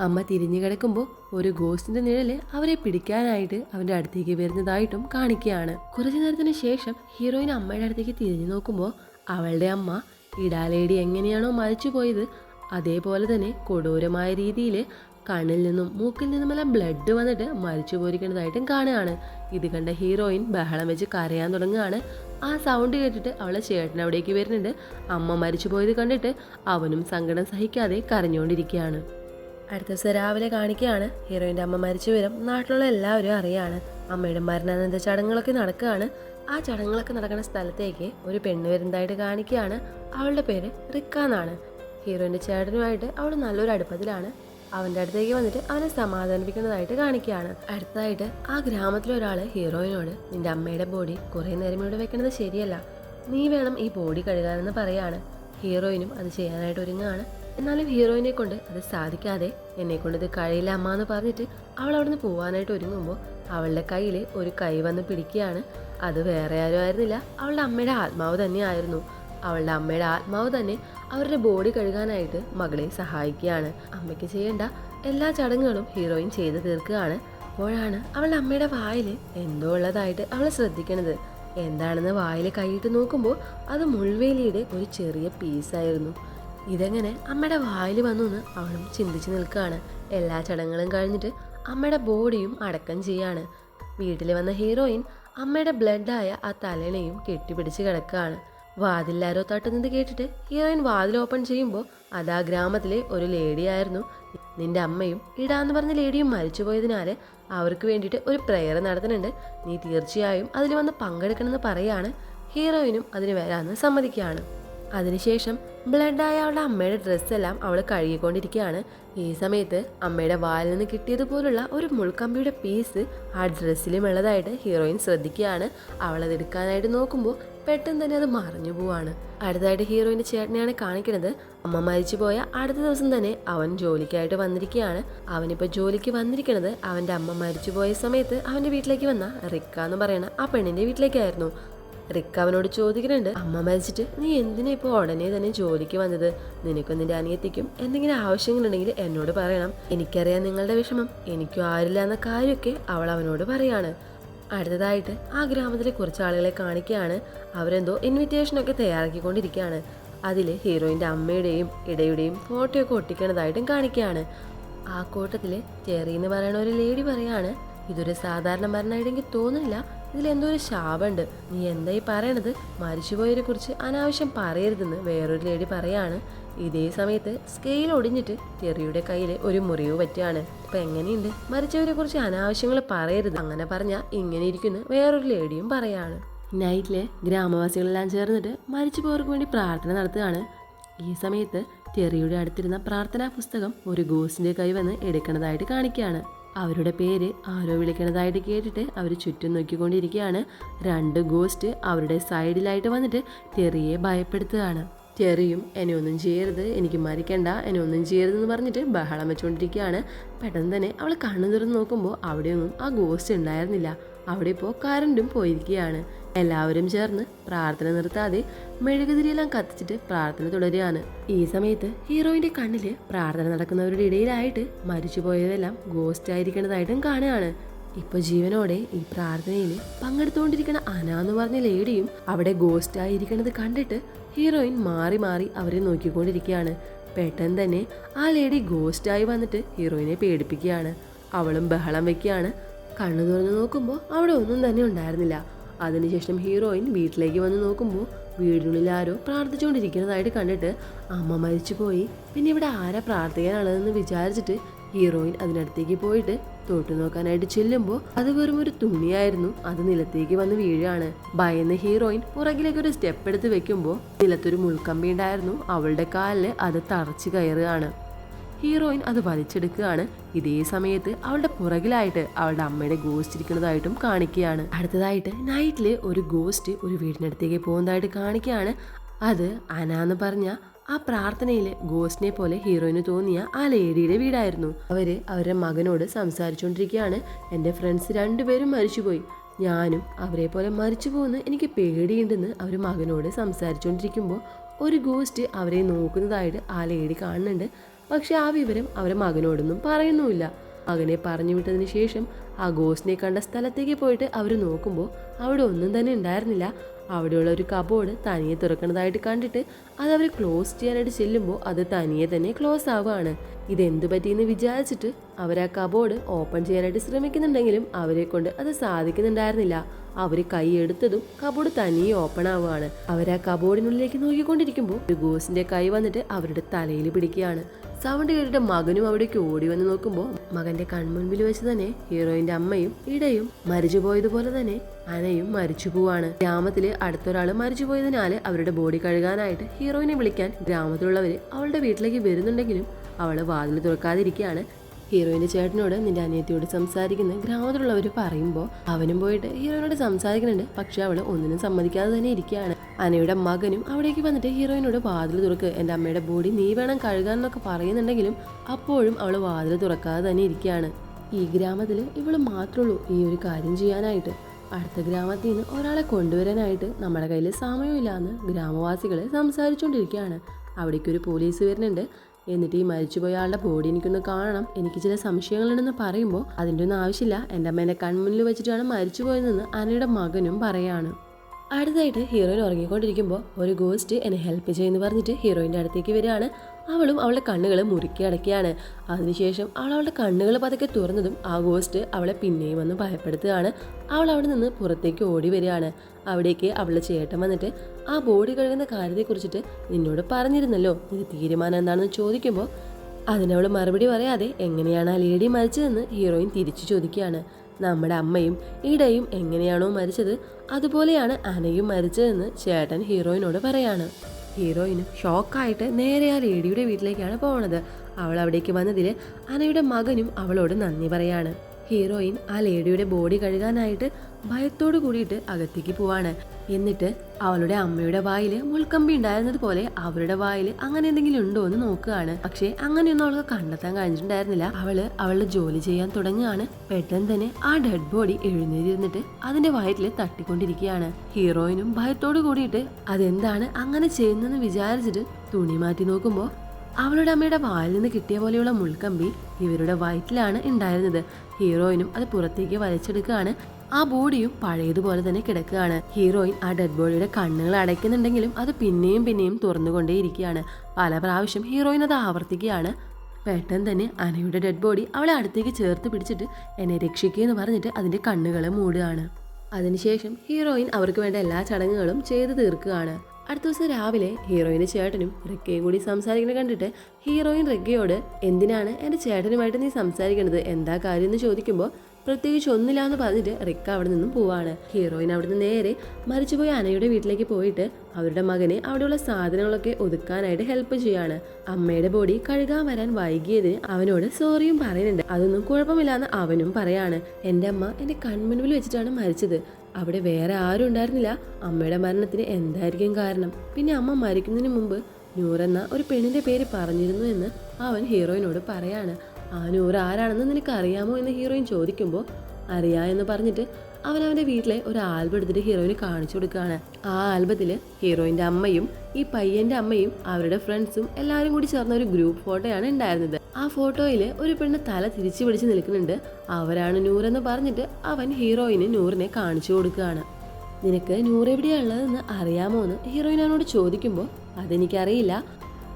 അമ്മ തിരിഞ്ഞു കിടക്കുമ്പോൾ ഒരു ഗോസ്റ്റിന്റെ നിഴൽ അവരെ പിടിക്കാനായിട്ട് അവന്റെ അടുത്തേക്ക് വരുന്നതായിട്ടും കാണിക്കുകയാണ്. കുറച്ചു നേരത്തിന് ശേഷം ഹീറോയിൻ അമ്മയുടെ അടുത്തേക്ക് തിരിഞ്ഞു നോക്കുമ്പോൾ അവളുടെ അമ്മ ഇടാലേടി എങ്ങനെയാണോ മരിച്ചു പോയത് അതേപോലെ തന്നെ കൊടൂരമായ രീതിയിൽ കണ്ണിൽ നിന്നും മൂക്കിൽ നിന്നുമെല്ലാം ബ്ലഡ് വന്നിട്ട് മരിച്ചു പോയിരിക്കുന്നതായിട്ടും കാണുകയാണ്. ഇത് കണ്ട ഹീറോയിൻ ബഹളം വെച്ച് കരയാൻ തുടങ്ങുകയാണ്. ആ സൗണ്ട് കേട്ടിട്ട് അവളെ ചേട്ടൻ അവിടേക്ക് വരുന്നുണ്ട്. അമ്മ മരിച്ചു പോയത് കണ്ടിട്ട് അവനും സങ്കടം സഹിക്കാതെ കരഞ്ഞുകൊണ്ടിരിക്കുകയാണ്. അടുത്ത ദിവസം രാവിലെ കാണിക്കുകയാണ്. ഹീറോയിന്റെ അമ്മ മരിച്ചു വരും. നാട്ടിലുള്ള എല്ലാവരും അറിയാണ് അമ്മയുടെ മരണാനന്ദ ചടങ്ങുകളൊക്കെ നടക്കുകയാണ്. ആ ചടങ്ങുകളൊക്കെ നടക്കുന്ന സ്ഥലത്തേക്ക് ഒരു പെണ്ണ് വരുന്നതായിട്ട് കാണിക്കുകയാണ്. അവളുടെ പേര് റിക്ക എന്നാണ്. ഹീറോയിന്റെ ചേട്ടനുമായിട്ട് അവൾ നല്ലൊരു അടുപ്പത്തിലാണ്. അവന്റെ അടുത്തേക്ക് വന്നിട്ട് അവനെ സമാധാനിപ്പിക്കുന്നതായിട്ട് കാണിക്കുകയാണ്. അടുത്തതായിട്ട് ആ ഗ്രാമത്തിലെ ഒരാൾ ഹീറോയിനോട് നിന്റെ അമ്മയുടെ ബോഡി കുറേ നേരം ഇവിടെ വെക്കുന്നത് ശരിയല്ല. നീ വേണം ഈ ബോഡി കഴുകാനെന്ന് പറയാണ്. ഹീറോയിനും അത് ചെയ്യാനായിട്ട് ഒരുങ്ങാണ്. എന്നാലും ഹീറോയിനെ കൊണ്ട് അത് സാധിക്കാതെ എന്നെ കൊണ്ട് ഇത് കഴിയില്ല അമ്മ എന്ന് പറഞ്ഞിട്ട് അവൾ അവിടുന്ന് പോകാനായിട്ട് ഒരുങ്ങുമ്പോൾ അവളുടെ കയ്യിൽ ഒരു കൈ വന്ന് പിടിക്കുകയാണ്. അത് വേറെ ആരും ആയിരുന്നില്ല. അവളുടെ അമ്മയുടെ ആത്മാവ് തന്നെയായിരുന്നു. അവളുടെ അമ്മയുടെ ആത്മാവ് തന്നെ അവരുടെ ബോഡി കഴുകാനായിട്ട് മകളെ സഹായിക്കുകയാണ്. അമ്മയ്ക്ക് ചെയ്യേണ്ട എല്ലാ ചടങ്ങുകളും ഹീറോയിൻ ചെയ്തു തീർക്കുകയാണ്. അപ്പോഴാണ് അവളുടെ അമ്മയുടെ വായിൽ എന്തോ ഉള്ളതായിട്ട് അവൾ ശ്രദ്ധിക്കണത്. എന്താണെന്ന് വായിൽ കൈയിട്ട് നോക്കുമ്പോൾ അത് മുൾവേലിയുടെ ഒരു ചെറിയ പീസായിരുന്നു ഇതെങ്ങനെ അമ്മയുടെ വായിൽ വന്നു എന്ന് അവളും ചിന്തിച്ചു നിൽക്കുകയാണ്. എല്ലാ ചടങ്ങുകളും കഴിഞ്ഞിട്ട് അമ്മയുടെ ബോഡിയും അടക്കം ചെയ്യാണ്. വീട്ടിൽ വന്ന ഹീറോയിൻ അമ്മയുടെ ബ്ലഡായ ആ തലണയും കെട്ടിപ്പിടിച്ച് കിടക്കുകയാണ്. വാതിലാരോ തട്ടുന്നത് കേട്ടിട്ട് ഹീറോയിൻ വാതിൽ ഓപ്പൺ ചെയ്യുമ്പോൾ അത് ആ ഗ്രാമത്തിലെ ഒരു ലേഡിയായിരുന്നു നിന്റെ അമ്മയും ഇടാന്ന് പറഞ്ഞ ലേഡിയും മരിച്ചു പോയതിനാൽ അവർക്ക് വേണ്ടിയിട്ട് ഒരു പ്രെയർ നടത്തുന്നുണ്ട്. നീ തീർച്ചയായും അതിൽ വന്ന് പങ്കെടുക്കണമെന്ന് പറയാണ്. ഹീറോയിനും അതിന് വരാമെന്ന് സമ്മതിക്കുകയാണ്. അതിനുശേഷം ബ്ലഡായ അവളുടെ അമ്മയുടെ ഡ്രസ്സെല്ലാം അവൾ കഴുകിക്കൊണ്ടിരിക്കുകയാണ്. ഈ സമയത്ത് അമ്മയുടെ വാലിൽ നിന്ന് കിട്ടിയതുപോലുള്ള ഒരു മുൾക്കമ്പിയുടെ പീസ് ആ ഡ്രസ്സിലും ഉള്ളതായിട്ട് ഹീറോയിൻ ശ്രദ്ധിക്കുകയാണ്. അവളത് എടുക്കാനായിട്ട് നോക്കുമ്പോൾ പെട്ടെന്ന് തന്നെ അത് മറിഞ്ഞു പോവാണ്. അടുത്തായിട്ട് ഹീറോയിന്റെ ചേട്ടനെയാണ് കാണിക്കുന്നത്. അമ്മ മരിച്ചു പോയ അടുത്ത ദിവസം തന്നെ അവൻ ജോലിക്കായിട്ട് വന്നിരിക്കുകയാണ്. അവനിപ്പോൾ ജോലിക്ക് വന്നിരിക്കുന്നത് അവന്റെ അമ്മ മരിച്ചു പോയ സമയത്ത് അവന്റെ വീട്ടിലേക്ക് വന്ന റിക്ക എന്ന് പറയുന്ന ആ പെണ്ണിന്റെ വീട്ടിലേക്കായിരുന്നു. റിക്ക അവനോട് ചോദിക്കുന്നുണ്ട് അമ്മ മരിച്ചിട്ട് നീ എന്തിനാ ഇപ്പോൾ ഉടനെ തന്നെ ജോലിക്ക് വന്നത്? നിനക്കും നിന്റെ അനിയത്തിക്കും എന്തെങ്കിലും ആവശ്യങ്ങളുണ്ടെങ്കിൽ എന്നോട് പറയണം. എനിക്കറിയാം നിങ്ങളുടെ വിഷമം. എനിക്കും ആരില്ല എന്ന കാര്യമൊക്കെ അവൾ അവനോട് പറയാണ്. അടുത്തതായിട്ട് ആ ഗ്രാമത്തിലെ കുറച്ച് ആളുകളെ കാണിക്കുകയാണ് അവരെന്തോ ഇൻവിറ്റേഷനൊക്കെ തയ്യാറാക്കിക്കൊണ്ടിരിക്കുകയാണ്. അതിൽ ഹീറോയിന്റെ അമ്മയുടെയും ഇടയുടെയും ഫോട്ടോയൊക്കെ ഒട്ടിക്കണതായിട്ടും കാണിക്കുകയാണ്. ആ കൂട്ടത്തിൽ ചെറി എന്ന് പറയുന്ന ഒരു ലേഡി പറയാണ് ഇതൊരു സാധാരണ മരണമായിട്ട് എനിക്ക് തോന്നുന്നില്ല ഇതിലെന്തോ ഒരു ശാപമുണ്ട്. നീ എന്തായി പറയണത്? മരിച്ചുപോയവരെ കുറിച്ച് അനാവശ്യം പറയരുതെന്ന് വേറൊരു ലേഡി പറയാണ്. ഇതേ സമയത്ത് സ്കെയിൽ ഒടിഞ്ഞിട്ട് ചെറിയുടെ കയ്യിൽ ഒരു മുറിവ് പറ്റുകയാണ് ഇപ്പൊ എങ്ങനെയുണ്ട്? മരിച്ചവരെ കുറിച്ച് അനാവശ്യങ്ങൾ പറയരുത്. അങ്ങനെ പറഞ്ഞാൽ ഇങ്ങനെ ഇരിക്കുന്നു. വേറൊരു ലേഡിയും പറയാണ്. നൈറ്റിലെ ഗ്രാമവാസികളെല്ലാം ചേർന്നിട്ട് മരിച്ചു മരിച്ചുപോയവർക്ക് വേണ്ടി പ്രാർത്ഥന നടത്തുകയാണ്. ഈ സമയത്ത് ടെറിയുടെ അടുത്തിരുന്ന പ്രാർത്ഥനാ പുസ്തകം ഒരു ഗോസിന്റെ കൈ വന്ന് എടുക്കണതായിട്ട് കാണിക്കുകയാണ്. അവരുടെ പേര് ആരോ വിളിക്കണതായിട്ട് കേട്ടിട്ട് അവർ ചുറ്റും നോക്കിക്കൊണ്ടിരിക്കുകയാണ്. രണ്ട് ഗോസ്റ്റ് അവരുടെ സൈഡിലായിട്ട് വന്നിട്ട് തെറിയെ ഭയപ്പെടുത്തുകയാണ്. ടെറിയും എന്നെ ഒന്നും ചെയ്യരുത് എനിക്ക് മരിക്കണ്ട എന്നെ ഒന്നും ചെയ്യരുതെന്ന് പറഞ്ഞിട്ട് ബഹളം വെച്ചുകൊണ്ടിരിക്കുകയാണ് പെട്ടെന്ന് തന്നെ അവൾ കണ്ണു തുറന്ന് നോക്കുമ്പോൾ അവിടെയൊന്നും ആ ഗോസ്റ്റ് ഉണ്ടായിരുന്നില്ല. അവിടെ ഇപ്പോൾ കറണ്ടും പോയിരിക്കുകയാണ്. എല്ലാവരും ചേർന്ന് പ്രാർത്ഥന നിർത്താതെ മെഴുകുതിരിയെല്ലാം കത്തിച്ചിട്ട് പ്രാർത്ഥന തുടരുകയാണ്. ഈ സമയത്ത് ഹീറോയിന്റെ കണ്ണിൽ പ്രാർത്ഥന നടക്കുന്നവരുടെ ഇടയിലായിട്ട് മരിച്ചുപോയതെല്ലാം ഗോസ്റ്റ് ആയിരിക്കേണ്ടതായിട്ടും കാണുകയാണ്. ഇപ്പൊ ജീവനോടെ ഈ പ്രാർത്ഥനയിൽ പങ്കെടുത്തുകൊണ്ടിരിക്കുന്ന അന എന്ന് പറഞ്ഞ ലേഡിയും അവിടെ ഗോസ്റ്റ് ആയിരിക്കണത് കണ്ടിട്ട് ഹീറോയിൻ മാറി മാറി അവരെ നോക്കിക്കൊണ്ടിരിക്കുകയാണ്. പെട്ടെന്ന് തന്നെ ആ ലേഡി ഗോസ്റ്റായി വന്നിട്ട് ഹീറോയിനെ പേടിപ്പിക്കുകയാണ്. അവളും ബഹളം വെക്കുകയാണ്. കണ്ണു തുറന്നു നോക്കുമ്പോൾ അവിടെ ഒന്നും തന്നെ ഉണ്ടായിരുന്നില്ല. അതിനുശേഷം ഹീറോയിൻ വീട്ടിലേക്ക് വന്ന് നോക്കുമ്പോൾ വീടിനുള്ളിൽ ആരോ പ്രാർത്ഥിച്ചുകൊണ്ടിരിക്കുന്നതായിട്ട് കണ്ടിട്ട് അമ്മ മരിച്ചു പോയി പിന്നെ ഇവിടെ ആരാ പ്രാർത്ഥിക്കാനുള്ളതെന്ന് വിചാരിച്ചിട്ട് ഹീറോയിൻ അതിനടുത്തേക്ക് പോയിട്ട് തൊട്ടു നോക്കാനായിട്ട് ചെല്ലുമ്പോൾ അത് വെറും ഒരു തുണിയായിരുന്നു. അത് നിലത്തേക്ക് വന്ന് വീഴാണ്. ഭയന്ന് ഹീറോയിൻ പുറകിലേക്ക് ഒരു സ്റ്റെപ്പ് എടുത്ത് വെക്കുമ്പോൾ നിലത്തൊരു മുൾക്കമ്പി ഉണ്ടായിരുന്നു. അവളുടെ കാലിൽ അത് തറച്ചു കയറുകയാണ്. ഹീറോയിൻ അത് വലിച്ചെടുക്കുകയാണ്. ഇതേ സമയത്ത് അവളുടെ പുറകിലായിട്ട് അവളുടെ അമ്മയുടെ ഗോസ്റ്റ് ഇരിക്കുന്നതായിട്ടും കാണിക്കുകയാണ്. അടുത്തതായിട്ട് നൈറ്റിൽ ഒരു ഗോസ്റ്റ് ഒരു വീടിനടുത്തേക്ക് പോകുന്നതായിട്ട് കാണിക്കുകയാണ്. അത് അന എന്ന് പറഞ്ഞ ആ പ്രാർത്ഥനയിൽ ഗോസ്റ്റിനെ പോലെ ഹീറോയിന് തോന്നിയ ആ ലേഡിയുടെ വീടായിരുന്നു. അവർ അവരുടെ മകനോട് സംസാരിച്ചുകൊണ്ടിരിക്കുകയാണ്. എന്റെ ഫ്രണ്ട്സ് രണ്ടുപേരും മരിച്ചുപോയി. ഞാനും അവരെ പോലെ മരിച്ചു പോകുന്ന എനിക്ക് പേടിയുണ്ടെന്ന് അവർ മകനോട് സംസാരിച്ചുകൊണ്ടിരിക്കുമ്പോൾ ഒരു ഗോസ്റ്റ് അവരെ നോക്കുന്നതായിട്ട് ആ ലേഡി കാണുന്നുണ്ട്. പക്ഷെ ആ വിവരം അവരെ മകനോടൊന്നും പറയുന്നുമില്ല. മകനെ പറഞ്ഞു വിട്ടതിന് ശേഷം ആ ഗോസ്റ്റിനെ കണ്ട സ്ഥലത്തേക്ക് പോയിട്ട് അവർ നോക്കുമ്പോൾ അവിടെ ഒന്നും തന്നെ ഉണ്ടായിരുന്നില്ല. അവിടെയുള്ള ഒരു കബോർഡ് തനിയെ തുറക്കുന്നതായിട്ട് കണ്ടിട്ട് അത് അവർ ക്ലോസ് ചെയ്യാനായിട്ട് ചെല്ലുമ്പോൾ അത് തനിയെ തന്നെ ക്ലോസ് ആവുകയാണ്. ഇതെന്തു പറ്റിയെന്ന് വിചാരിച്ചിട്ട് അവർ ആ കബോർഡ് ഓപ്പൺ ചെയ്യാനായിട്ട് ശ്രമിക്കുന്നുണ്ടെങ്കിലും അവരെ കൊണ്ട് അത് സാധിക്കുന്നുണ്ടായിരുന്നില്ല. അവർ കൈ എടുത്തതും കബോർഡ് തനിയെ ഓപ്പൺ ആവുകയാണ്. അവർ ആ കബോർഡിനുള്ളിലേക്ക് നോക്കിക്കൊണ്ടിരിക്കുമ്പോൾ ഒരു ഗോസിന്റെ കൈ വന്നിട്ട് അവരുടെ തലയിൽ പിടിക്കുകയാണ്. സൗണ്ട് കേട്ടിട്ട് മകനും അവിടേക്ക് ഓടി വന്ന് നോക്കുമ്പോൾ മകന്റെ കൺമുൻപിൽ വെച്ച് തന്നെ ഹീറോയിന്റെ അമ്മയും ഇടയും മരിച്ചു പോയതുപോലെ തന്നെ അനയും മരിച്ചു പോവാണ്. ഗ്രാമത്തിൽ അടുത്തൊരാൾ മരിച്ചു മരിച്ചുപോയതിനാൽ അവരുടെ ബോഡി കഴുകാനായിട്ട് ഹീറോയിനെ വിളിക്കാൻ ഗ്രാമത്തിലുള്ളവര് അവളുടെ വീട്ടിലേക്ക് വരുന്നുണ്ടെങ്കിലും അവൾ വാതിൽ തുറക്കാതിരിക്കുകയാണ്. ഹീറോയിന്റെ ചേട്ടനോട് നിന്റെ അനിയത്തിയോട് സംസാരിക്കുന്ന ഗ്രാമത്തിലുള്ളവർ പറയുമ്പോൾ അവനും പോയിട്ട് ഹീറോയിനോട് സംസാരിക്കുന്നുണ്ട്. പക്ഷെ അവൾ ഒന്നിനും സമ്മതിക്കാതെ തന്നെ ഇരിക്കുകയാണ്. അനയുടെ മകനും അവിടേക്ക് വന്നിട്ട് ഹീറോയിനോട് വാതിൽ തുറക്ക്. എന്റെ അമ്മയുടെ ബോഡി നീ വേണം കഴുകാൻ എന്നൊക്കെ പറയുന്നുണ്ടെങ്കിലും അപ്പോഴും അവൾ വാതിൽ തുറക്കാതെ തന്നെ ഇരിക്കുകയാണ്. ഈ ഗ്രാമത്തിൽ ഇവൾ മാത്രമേ ഉള്ളൂ ഈ ഒരു കാര്യം ചെയ്യാനായിട്ട്. അടുത്ത ഗ്രാമത്തിൽ നിന്ന് ഒരാളെ കൊണ്ടുവരാനായിട്ട് നമ്മുടെ കയ്യിൽ സമയമില്ലാന്ന് ഗ്രാമവാസികൾ സംസാരിച്ചുകൊണ്ടിരിക്കുകയാണ്. അവിടേക്ക് ഒരു പോലീസ് വരുന്നുണ്ട്. എന്നിട്ട് ഈ മരിച്ചുപോയ ആളുടെ ബോഡി എനിക്കൊന്ന് കാണണം. എനിക്ക് ചില സംശയങ്ങളുണ്ടെന്ന് പറയുമ്പോൾ അതിന്റെ ഒന്നും ആവശ്യമില്ല. എന്റെ അമ്മേന്റെ കൺമുന്നിൽ വെച്ചിട്ടാണ് മരിച്ചുപോയതെന്ന് അനയുടെ മകനും പറയാണ്. അടുത്തായിട്ട് ഹീറോയിൻ ഉറങ്ങിക്കൊണ്ടിരിക്കുമ്പോൾ ഒരു ഗോസ്റ്റ് എന്നെ ഹെൽപ്പ് ചെയ്യുമെന്ന് പറഞ്ഞിട്ട് ഹീറോയിന്റെ അടുത്തേക്ക് വരികയാണ്. അവളും അവളുടെ കണ്ണുകൾ മുറുക്കി അടയ്ക്കുകയാണ് അതിനുശേഷം അവൾ അവളുടെ കണ്ണുകൾ പതുക്കെ തുറന്നതും ആഗോസ്റ്റ് ഗോസ്റ്റ് അവളെ പിന്നെയും വന്ന് ഭയപ്പെടുത്തുകയാണ്. അവൾ അവിടെ നിന്ന് പുറത്തേക്ക് ഓടി വരികയാണ്. അവിടേക്ക് അവളുടെ ചേട്ടൻ വന്നിട്ട് ആ ബോഡി കഴുകുന്ന കാര്യത്തെക്കുറിച്ചിട്ട് നിന്നോട് പറഞ്ഞിരുന്നല്ലോ. ഇത് തീരുമാനം എന്താണെന്ന് ചോദിക്കുമ്പോൾ അതിനവൾ മറുപടി പറയാതെ എങ്ങനെയാണ് ആ ലേഡി മരിച്ചതെന്ന് ഹീറോയിൻ തിരിച്ചു ചോദിക്കുകയാണ്. നമ്മുടെ അമ്മയും ഇടയും എങ്ങനെയാണോ മരിച്ചത് അതുപോലെയാണ് അനയും മരിച്ചതെന്ന് ചേട്ടൻ ഹീറോയിനോട് പറയാണ്. ഹീറോയിനും ഷോക്കായിട്ട് നേരെ ആ ലേഡിയുടെ വീട്ടിലേക്കാണ് പോണത്. അവൾ അവിടേക്ക് വന്നതിൽ അനയുടെ മകനും അവളോട് നന്ദി പറയാണ്. ഹീറോയിൻ ആ ലേഡിയുടെ ബോഡി കഴുകാനായിട്ട് ഭയത്തോടു കൂടിയിട്ട് അകത്തേക്ക് പോവാണ്. എന്നിട്ട് അവളുടെ അമ്മയുടെ വായിൽ മുൾക്കമ്പി ഉണ്ടായിരുന്നത് പോലെ അവരുടെ വായിൽ അങ്ങനെ എന്തെങ്കിലും ഉണ്ടോ എന്ന് നോക്കുകയാണ്. പക്ഷേ അങ്ങനെയൊന്നും അവൾക്ക് കണ്ടെത്താൻ കഴിഞ്ഞിട്ടുണ്ടായിരുന്നില്ല. അവൾ അവളുടെ ജോലി ചെയ്യാൻ തുടങ്ങുകയാണ്. പെട്ടെന്ന് തന്നെ ആ ഡെഡ് ബോഡി എഴുന്നേറ്റിരുന്നിട്ട് അതിന്റെ വയറ്റിൽ തട്ടിക്കൊണ്ടിരിക്കുകയാണ്. ഹീറോയിനും ഭയത്തോട് കൂടിയിട്ട് അതെന്താണ് അങ്ങനെ ചെയ്യുന്നതെന്ന് വിചാരിച്ചിട്ട് തുണി മാറ്റി നോക്കുമ്പോൾ അവളുടെ അമ്മയുടെ വായിൽ നിന്ന് കിട്ടിയ പോലെയുള്ള മുൾക്കമ്പി ഇവരുടെ വയറ്റിലാണ് ഉണ്ടായിരുന്നത്. ഹീറോയിനും അത് പുറത്തേക്ക് വലിച്ചെടുക്കുകയാണ്. ആ ബോഡിയും പഴയതുപോലെ തന്നെ കിടക്കുകയാണ്. ഹീറോയിൻ ആ ഡെഡ് ബോഡിയുടെ കണ്ണുകൾ അടയ്ക്കുന്നുണ്ടെങ്കിലും അത് പിന്നെയും പിന്നെയും തുറന്നുകൊണ്ടേയിരിക്കുകയാണ്. പല പ്രാവശ്യം ഹീറോയിൻ അത് ആവർത്തിക്കുകയാണ്. പെട്ടെന്ന് തന്നെ അനയുടെ ഡെഡ് ബോഡി അവളെ അടുത്തേക്ക് ചേർത്ത് പിടിച്ചിട്ട് എന്നെ രക്ഷിക്കുക എന്ന് പറഞ്ഞിട്ട് അതിന്റെ കണ്ണുകളെ മൂടുകയാണ്. അതിനുശേഷം ഹീറോയിൻ അവർക്ക് വേണ്ട എല്ലാ ചടങ്ങുകളും ചെയ്തു തീർക്കുകയാണ്. അടുത്ത ദിവസം രാവിലെ ഹീറോയിന്റെ ചേട്ടനും റിക്കയും കൂടി സംസാരിക്കുന്നത് കണ്ടിട്ട് ഹീറോയിൻ റിക്കയോട് എന്തിനാണ് എന്റെ ചേട്ടനുമായിട്ട് നീ സംസാരിക്കണത്? എന്താ കാര്യം? എന്ന് ചോദിക്കുമ്പോൾ പ്രത്യേകിച്ച് ഒന്നില്ല എന്ന് പറഞ്ഞിട്ട് റിക്ക അവിടെ നിന്നും പോവാണ്. ഹീറോയിൻ അവിടുന്ന് നേരെ മരിച്ചുപോയ അനയുടെ വീട്ടിലേക്ക് പോയിട്ട് അവരുടെ മകനെ അവിടെയുള്ള സാധനങ്ങളൊക്കെ ഒതുക്കാനായിട്ട് ഹെൽപ്പ് ചെയ്യാണ്. അമ്മയുടെ ബോഡി കഴുകാൻ വരാൻ വൈകിയതിന് അവനോട് സോറിയും പറയുന്നുണ്ട്. അതൊന്നും കുഴപ്പമില്ലാന്ന് അവനും പറയാണ്. എന്റെ അമ്മ എന്റെ കൺമുൻപിൽ വെച്ചിട്ടാണ് മരിച്ചത്. അവിടെ വേറെ ആരും ഉണ്ടായിരുന്നില്ല. അമ്മയുടെ മരണത്തിന് എന്തായിരിക്കും കാരണം? പിന്നെ അമ്മ മരിക്കുന്നതിന് മുമ്പ് നൂറെന്ന ഒരു പെണ്ണിന്റെ പേര് പറഞ്ഞിരുന്നു എന്ന് അവൻ ഹീറോയിനോട് പറയാണ്. ആ ആരാണെന്ന് നിനക്ക് അറിയാമോ എന്ന് ഹീറോയിൻ ചോദിക്കുമ്പോൾ അറിയാ എന്ന് പറഞ്ഞിട്ട് അവൻ അവന്റെ വീട്ടിലെ ഒരു ആൽബം എടുത്തിട്ട് ഹീറോയിന് കാണിച്ചു കൊടുക്കുകയാണ്. ആ ആൽബത്തിൽ ഹീറോയിന്റെ അമ്മയും ഈ പയ്യന്റെ അമ്മയും അവരുടെ ഫ്രണ്ട്സും എല്ലാവരും കൂടി ചേർന്ന ഒരു ഗ്രൂപ്പ് ഫോട്ടോയാണ് ഉണ്ടായിരുന്നത്. ആ ഫോട്ടോയിൽ ഒരു പെണ്ണ് തല തിരിച്ചു പിടിച്ച് നിൽക്കുന്നുണ്ട്. അവരാണ് നൂറെന്ന് പറഞ്ഞിട്ട് അവൻ ഹീറോയിന് നൂറിനെ കാണിച്ചു കൊടുക്കുകയാണ്. നിനക്ക് നൂറ് ഉള്ളതെന്ന് അറിയാമോ എന്ന് ഹീറോയിൻ അവനോട് ചോദിക്കുമ്പോൾ അതെനിക്കറിയില്ല.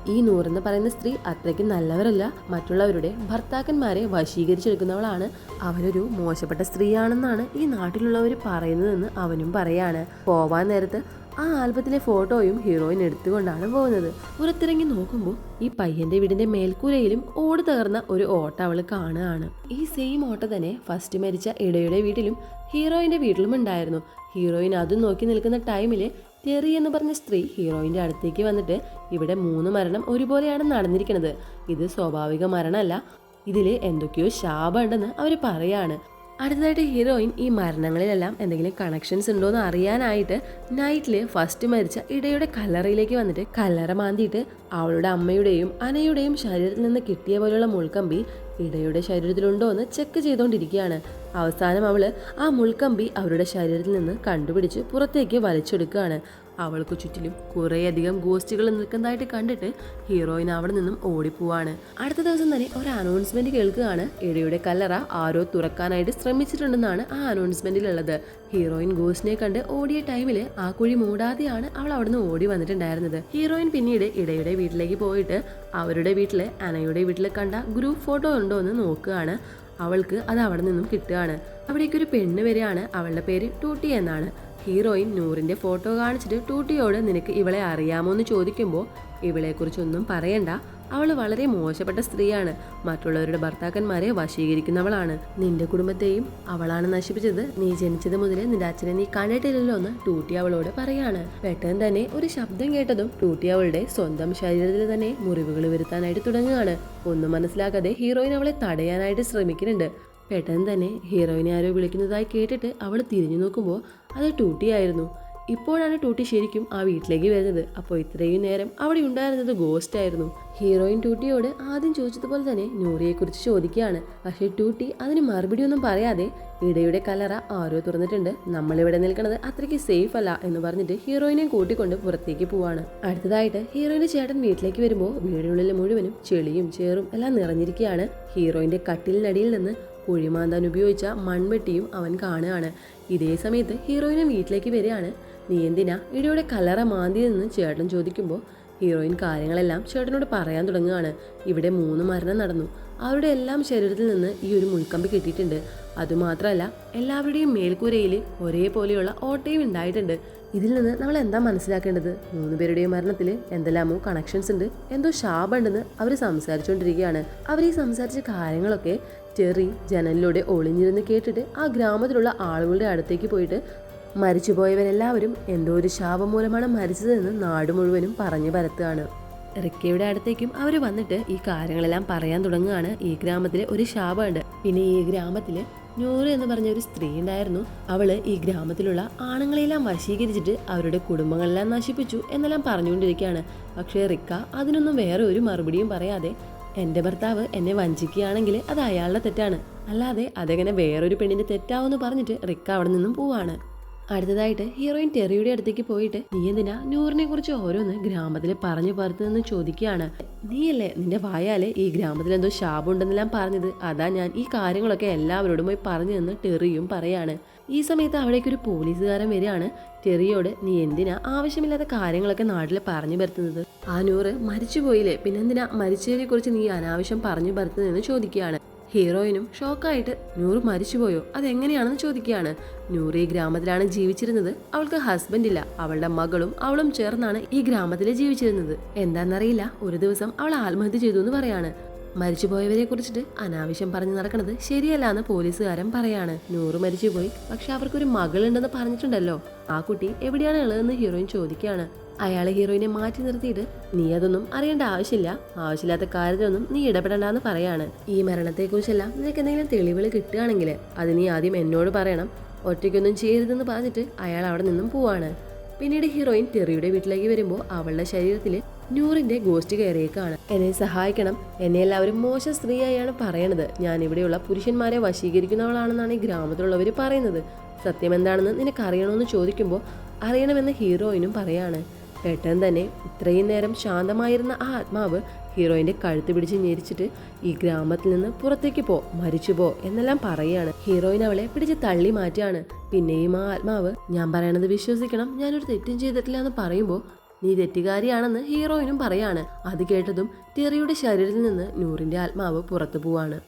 ഈ നൂറെന്ന് പറയുന്ന സ്ത്രീ അത്രയ്ക്ക് നല്ലവരല്ല. മറ്റുള്ളവരുടെ ഭർത്താക്കന്മാരെ വശീകരിച്ചെടുക്കുന്നവളാണ്. അവരൊരു മോശപ്പെട്ട സ്ത്രീയാണെന്നാണ് ഈ നാട്ടിലുള്ളവർ പറയുന്നതെന്ന് അവനും പറയാണ്. പോവാൻ നേരത്ത് ആ ആൽബത്തിലെ ഫോട്ടോയും ഹീറോയിൻ എടുത്തുകൊണ്ടാണ് പോകുന്നത്. പുറത്തിറങ്ങി നോക്കുമ്പോൾ ഈ പയ്യന്റെ വീടിന്റെ മേൽക്കൂരയിലും ഓട് തകർന്ന ഒരു ഓട്ട അവൾ കാണുകയാണ്. ഈ സെയിം ഓട്ട തന്നെ ഫസ്റ്റ് മരിച്ച ഇടയുടെ വീട്ടിലും ഹീറോയിന്റെ വീട്ടിലും ഉണ്ടായിരുന്നു ഹീറോയിൻ അതും നോക്കി നിൽക്കുന്ന ടൈമിൽ ടെറി എന്ന് പറഞ്ഞ സ്ത്രീ ഹീറോയിന്റെ അടുത്തേക്ക് വന്നിട്ട് ഇവിടെ മൂന്ന് മരണം ഒരുപോലെയാണ് നടന്നിരിക്കുന്നത് ഇത് സ്വാഭാവിക മരണമല്ല. ഇതിൽ എന്തൊക്കെയോ ശാപമുണ്ടെന്ന് അവർ പറയാണ്. അടുത്തതായിട്ട് ഹീറോയിൻ ഈ മരണങ്ങളിലെല്ലാം എന്തെങ്കിലും കണക്ഷൻസ് ഉണ്ടോ എന്ന് അറിയാനായിട്ട് നൈറ്റിൽ ഫസ്റ്റ് മരിച്ച ഇടയുടെ കല്ലറയിലേക്ക് വന്നിട്ട് കല്ലറ മാന്തിയിട്ട് അവളുടെ അമ്മയുടെയും അനയുടെയും ശരീരത്തിൽ നിന്ന് കിട്ടിയ പോലെയുള്ള മുൾക്കമ്പി ഇടയുടെ ശരീരത്തിലുണ്ടോ എന്ന് ചെക്ക് ചെയ്തുകൊണ്ടിരിക്കുകയാണ് അവസാനം അവൾ ആ മുൾക്കമ്പി അവരുടെ ശരീരത്തിൽ നിന്ന് കണ്ടുപിടിച്ച് പുറത്തേക്ക് വലിച്ചെടുക്കുകയാണ്. അവൾക്ക് ചുറ്റിലും കുറേയധികം ഗോസ്റ്റുകൾ നിൽക്കുന്നതായിട്ട് കണ്ടിട്ട് ഹീറോയിൻ അവിടെ നിന്നും ഓടിപ്പോവാണ്. അടുത്ത ദിവസം തന്നെ ഒരു അനൗൺസ്മെന്റ് കേൾക്കുകയാണ്. ഇടയുടെ കല്ലറ ആരോ തുറക്കാനായിട്ട് ശ്രമിച്ചിട്ടുണ്ടെന്നാണ് ആ അനൗൺസ്മെന്റിലുള്ളത് ഹീറോയിൻ ഗോസ്റ്റിനെ കണ്ട് ഓടിയ ടൈമിൽ ആ കുഴി മൂടാതെയാണ് അവൾ അവിടുന്ന് ഓടി വന്നിട്ടുണ്ടായിരുന്നത്. ഹീറോയിൻ പിന്നീട് ഇടയുടെ വീട്ടിലേക്ക് പോയിട്ട് അവരുടെ വീട്ടിലെ അനയുടെ വീട്ടിൽ കണ്ട ഗ്രൂപ്പ് ഫോട്ടോ ഉണ്ടോ എന്ന് നോക്കുകയാണ്. അവൾക്ക് അത് അവിടെ നിന്നും കിട്ടുകയാണ്. അവിടേക്ക് ഒരു പെണ്ണ് വരികയാണ്. അവളുടെ പേര് ടൂട്ടി എന്നാണ്. ഹീറോയിൻ നൂറിന്റെ ഫോട്ടോ കാണിച്ചിട്ട് ടൂട്ടിയോട് നിനക്ക് ഇവളെ അറിയാമോ എന്ന് ചോദിക്കുമ്പോൾ ഇവളെക്കുറിച്ചൊന്നും പറയണ്ട. അവൾ വളരെ മോശപ്പെട്ട സ്ത്രീയാണ്. മറ്റുള്ളവരുടെ ഭർത്താക്കന്മാരെ വശീകരിക്കുന്നവളാണ്. നിന്റെ കുടുംബത്തെയും അവളാണ് നശിപ്പിച്ചത്. നീ ജനിച്ചത് മുതലേ നിന്റെ അച്ഛനെ നീ കണ്ടിട്ടില്ലല്ലോ എന്ന് ടൂട്ടി അവളോട് പറയാണ്. പെട്ടെന്ന് തന്നെ ഒരു ശബ്ദം കേട്ടതും ടൂട്ടി അവളുടെ സ്വന്തം ശരീരത്തിൽ തന്നെ മുറിവുകൾ വരുത്താനായിട്ട് തുടങ്ങുകയാണ്. ഒന്നും മനസ്സിലാക്കാതെ ഹീറോയിൻ അവളെ തടയാനായിട്ട് ശ്രമിക്കുന്നുണ്ട്. പെട്ടെന്ന് തന്നെ ഹീറോയിനെ ആരോ വിളിക്കുന്നതായി കേട്ടിട്ട് അവൾ തിരിഞ്ഞു നോക്കുമ്പോൾ അത് ടൂട്ടിയായിരുന്നു ഇപ്പോഴാണ് ടൂട്ടി ശരിക്കും ആ വീട്ടിലേക്ക് വരുന്നത്. അപ്പോൾ ഇത്രയും നേരം അവിടെ ഉണ്ടായിരുന്നത് ഗോസ്റ്റ് ആയിരുന്നു. ഹീറോയിൻ ടൂട്ടിയോട് ആദ്യം ചോദിച്ചതുപോലെ തന്നെ നൂറിയെക്കുറിച്ച് ചോദിക്കുകയാണ്. പക്ഷേ ടൂട്ടി അതിന് മറുപടി ഒന്നും പറയാതെ ഇടയുടെ കലറ ആരോ തുറന്നിട്ടുണ്ട്. നമ്മളിവിടെ നിൽക്കുന്നത് അത്രയ്ക്ക് സേഫ് അല്ല എന്ന് പറഞ്ഞിട്ട് ഹീറോയിനെ കൂട്ടിക്കൊണ്ട് പുറത്തേക്ക് പോവാണ്. അടുത്തതായിട്ട് ഹീറോയിന്റെ ചേട്ടൻ വീട്ടിലേക്ക് വരുമ്പോൾ വീടിനുള്ളിൽ മുഴുവനും ചെളിയും ചേറും എല്ലാം നിറഞ്ഞിരിക്കുകയാണ്. ഹീറോയിന്റെ കട്ടിലിനടിയിൽ നിന്ന് കുഴിമാന്താൻ ഉപയോഗിച്ച മൺവെട്ടിയും അവൻ കാണുകയാണ്. ഇതേ സമയത്ത് ഹീറോയിനും വീട്ടിലേക്ക് വരികയാണ്. നീ എന്തിനാ ഇടിയുടെ കലറ മാന്തിയതെന്ന് ചേട്ടൻ ചോദിക്കുമ്പോൾ ഹീറോയിൻ കാര്യങ്ങളെല്ലാം ചേട്ടനോട് പറയാൻ തുടങ്ങുകയാണ്. ഇവിടെ മൂന്ന് മരണം നടന്നു. അവരുടെ എല്ലാം ശരീരത്തിൽ നിന്ന് ഈ ഒരു മുൾക്കമ്പി കിട്ടിയിട്ടുണ്ട്. അതുമാത്രമല്ല എല്ലാവരുടെയും മേൽക്കൂരയിൽ ഒരേപോലെയുള്ള ഓട്ടയും ഉണ്ടായിട്ടുണ്ട്. ഇതിൽ നിന്ന് നമ്മൾ എന്താ മനസ്സിലാക്കേണ്ടത്? മൂന്ന് പേരുടെയും മരണത്തിൽ എന്തെല്ലാമോ കണക്ഷൻസ് ഉണ്ട്. എന്തോ ശാപമുണ്ടെന്ന് അവർ സംസാരിച്ചുകൊണ്ടിരിക്കുകയാണ്. അവർ ഈ സംസാരിച്ച കാര്യങ്ങളൊക്കെ ടെറി ജനലിലൂടെ ഒളിഞ്ഞിരുന്ന് കേട്ടിട്ട് ആ ഗ്രാമത്തിലുള്ള ആളുകളുടെ അടുത്തേക്ക് പോയിട്ട് മരിച്ചുപോയവരെല്ലാവരും എന്തോ ഒരു ശാപം മൂലമാണ് മരിച്ചതെന്ന് നാട് മുഴുവനും പറഞ്ഞു പരത്തുകയാണ്. റിക്കയുടെ അടുത്തേക്കും അവർ വന്നിട്ട് ഈ കാര്യങ്ങളെല്ലാം പറയാൻ തുടങ്ങുകയാണ്. ഈ ഗ്രാമത്തിലെ ഒരു ശാപമുണ്ട്. പിന്നെ ഈ ഗ്രാമത്തിൽ നൂറ് എന്ന് പറഞ്ഞ ഒരു സ്ത്രീ ഉണ്ടായിരുന്നു. അവൾ ഈ ഗ്രാമത്തിലുള്ള ആണുങ്ങളെല്ലാം വശീകരിച്ചിട്ട് അവരുടെ കുടുംബങ്ങളെല്ലാം നശിപ്പിച്ചു എന്നെല്ലാം പറഞ്ഞുകൊണ്ടിരിക്കുകയാണ്. പക്ഷേ റിക്ക അതിനൊന്നും വേറെ ഒരു മറുപടിയും പറയാതെ എന്റെ ഭർത്താവ് എന്നെ വഞ്ചിക്കുകയാണെങ്കിൽ അത് അയാളുടെ തെറ്റാണ്. അല്ലാതെ അതെങ്ങനെ വേറൊരു പെണ്ണിന്റെ തെറ്റാവെന്ന് പറഞ്ഞിട്ട് റിക്ക അവിടെ നിന്നും പോവാണ്. അടുത്തതായിട്ട് ഹീറോയിൻ ടെറിയുടെ അടുത്തേക്ക് പോയിട്ട് നീ എന്തിനാ നൂറിനെ കുറിച്ച് ഓരോന്ന് ഗ്രാമത്തിൽ പറഞ്ഞു പറുത്തു നിന്ന് ചോദിക്കുകയാണ്? നീയല്ലേ നിന്റെ വായാലെ ഈ ഗ്രാമത്തിൽ എന്തോ ശാപമുണ്ടെന്നെല്ലാം പറഞ്ഞത്? അതാ ഞാൻ ഈ കാര്യങ്ങളൊക്കെ എല്ലാവരോടും പോയി പറഞ്ഞു എന്ന് ടെറിയും പറയാണ്. ഈ സമയത്ത് അവിടേക്ക് ഒരു പോലീസുകാരൻ വരികയാണ്. ടെറിയോട് നീ എന്തിനാ ആവശ്യമില്ലാത്ത കാര്യങ്ങളൊക്കെ നാട്ടിൽ പറഞ്ഞു പരത്തുന്നത്? ആ നൂറ് മരിച്ചുപോയില്ലേ പിന്നെന്തിനാ മരിച്ചതിനെ കുറിച്ച് നീ അനാവശ്യം പറഞ്ഞു പരത്തുന്നതെന്ന് ചോദിക്കുകയാണ്. ഹീറോയിനും ഷോക്കായിട്ട് നൂറ് മരിച്ചുപോയോ അതെങ്ങനെയാണെന്ന് ചോദിക്കുകയാണ്. നൂറ് ഗ്രാമത്തിലാണ് ജീവിച്ചിരുന്നത്. അവൾക്ക് ഹസ്ബൻഡ് ഇല്ല. അവളുടെ മകളും അവളും ചേർന്നാണ് ഈ ഗ്രാമത്തിൽ ജീവിച്ചിരുന്നത്. എന്താണെന്നറിയില്ല ഒരു ദിവസം അവൾ ആത്മഹത്യ ചെയ്തു എന്ന് പറയാണ്. മരിച്ചുപോയവരെ കുറിച്ചിട്ട് അനാവശ്യം പറഞ്ഞു നടക്കുന്നത് ശരിയല്ല എന്ന് പോലീസുകാരൻ പറയാണ്. നൂറ് മരിച്ചുപോയി. പക്ഷെ അവർക്കൊരു മകളുണ്ടെന്ന് പറഞ്ഞിട്ടുണ്ടല്ലോ. ആ കുട്ടി എവിടെയാണ് ഉള്ളതെന്ന് ഹീറോയിൻ ചോദിക്കുകയാണ്. അയാൾ ഹീറോയിനെ മാറ്റി നിർത്തിയിട്ട് നീ അതൊന്നും അറിയേണ്ട ആവശ്യമില്ല. ആവശ്യമില്ലാത്ത കാര്യത്തിലൊന്നും നീ ഇടപെടണ്ടെന്ന് പറയാണ്. ഈ മരണത്തെക്കുറിച്ചെല്ലാം നിനക്ക് എന്തെങ്കിലും തെളിവുകൾ കിട്ടുകയാണെങ്കിൽ അത് നീ ആദ്യം എന്നോട് പറയണം. ഒറ്റയ്ക്കൊന്നും ചെയ്യരുതെന്ന് പറഞ്ഞിട്ട് അയാൾ അവിടെ നിന്നും പോവാണ്. പിന്നീട് ഹീറോയിൻ ടെറിയുടെ വീട്ടിലേക്ക് വരുമ്പോൾ അവളുടെ ശരീരത്തിൽ നൂറിന്റെ ഗോസ്റ്റ് കയറിയേക്കാണ്. എന്നെ സഹായിക്കണം. എന്നെ എല്ലാവരും മോശം സ്ത്രീയായാണ് പറയണത്. ഞാൻ ഇവിടെയുള്ള പുരുഷന്മാരെ വശീകരിക്കുന്നവളാണെന്നാണ് ഈ ഗ്രാമത്തിലുള്ളവർ പറയുന്നത്. സത്യം എന്താണെന്ന് നിനക്ക് അറിയണമെന്ന് ചോദിക്കുമ്പോൾ അറിയണമെന്ന് ഹീറോയിനും പറയാണ്. പെട്ടെന്ന് തന്നെ ഇത്രയും നേരം ശാന്തമായിരുന്ന ആ ആത്മാവ് ഹീറോയിന്റെ കഴുത്ത് പിടിച്ച് ഞെരിച്ചിട്ട് ഈ ഗ്രാമത്തിൽ നിന്ന് പുറത്തേക്ക് പോ മരിച്ചു പോ എന്നെല്ലാം പറയാണ്. ഹീറോയിൻ അവളെ പിടിച്ച് തള്ളി മാറ്റാണ് പിന്നെയും ആ ആത്മാവ് ഞാൻ പറയണത് വിശ്വസിക്കണം. ഞാനൊരു തെറ്റും ചെയ്തിട്ടില്ല എന്ന് പറയുമ്പോൾ നീ തെറ്റുകാരിയാണെന്ന് ഹീറോയിനും പറയാണ്. അത് കേട്ടതും ടെറിയുടെ ശരീരത്തിൽ നിന്ന് നൂറിന്റെ ആത്മാവ് പുറത്തു പോവാണ്.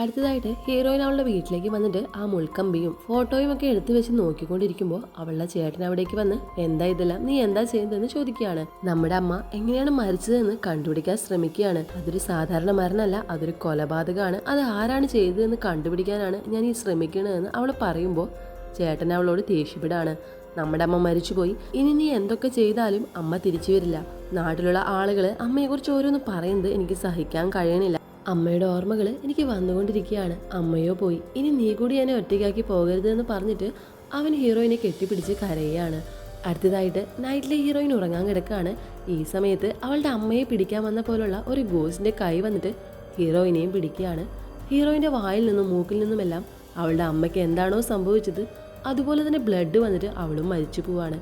അടുത്തതായിട്ട് ഹീറോയിൻ അവളുടെ വീട്ടിലേക്ക് വന്നിട്ട് ആ മുൾക്കമ്പിയും ഫോട്ടോയും ഒക്കെ എടുത്തു വെച്ച് നോക്കിക്കൊണ്ടിരിക്കുമ്പോൾ അവളുടെ ചേട്ടൻ അവിടേക്ക് വന്ന് എന്താ ഇതെല്ലാം? നീ എന്താ ചെയ്യുന്നതെന്ന് ചോദിക്കുകയാണ്. നമ്മുടെ അമ്മ എങ്ങനെയാണ് മരിച്ചതെന്ന് കണ്ടുപിടിക്കാൻ ശ്രമിക്കുകയാണ്. അതൊരു സാധാരണ മരണമല്ല അതൊരു കൊലപാതകമാണ്. അത് ആരാണ് ചെയ്തതെന്ന് കണ്ടുപിടിക്കാനാണ് ഞാൻ ഈ ശ്രമിക്കണതെന്ന് അവൾ പറയുമ്പോൾ ചേട്ടൻ അവളോട് ദേഷ്യപ്പെടാണ് നമ്മുടെ അമ്മ മരിച്ചുപോയി. ഇനി നീ എന്തൊക്കെ ചെയ്താലും അമ്മ തിരിച്ചു വരില്ല. നാട്ടിലുള്ള ആളുകൾ അമ്മയെക്കുറിച്ച് ഓരോന്ന് പറയുന്നത് എനിക്ക് സഹിക്കാൻ കഴിയണില്ല. അമ്മയുടെ ഓർമ്മകൾ എനിക്ക് വന്നുകൊണ്ടിരിക്കുകയാണ്. അമ്മയോ പോയി. ഇനി നീ കൂടി എന്നെ ഒറ്റയ്ക്കാക്കി പോകരുത് എന്ന് പറഞ്ഞിട്ട് അവൻ ഹീറോയിനെ കെട്ടിപ്പിടിച്ച് കരയുകയാണ്. അടുത്തതായിട്ട് നൈറ്റിലെ ഹീറോയിൻ ഉറങ്ങാൻ കിടക്കുകയാണ്. ഈ സമയത്ത് അവളുടെ അമ്മയെ പിടിക്കാൻ വന്ന പോലുള്ള ഒരു ഗോസിന്റെ കൈ വന്നിട്ട് ഹീറോയിനെയും പിടിക്കുകയാണ്. ഹീറോയിന്റെ വായിൽ നിന്നും മൂക്കിൽ നിന്നുമെല്ലാം അവളുടെ അമ്മയ്ക്ക് എന്താണോ സംഭവിച്ചത് അതുപോലെ തന്നെ ബ്ലഡ് വന്നിട്ട് അവളും മരിച്ചു പോവാണ്.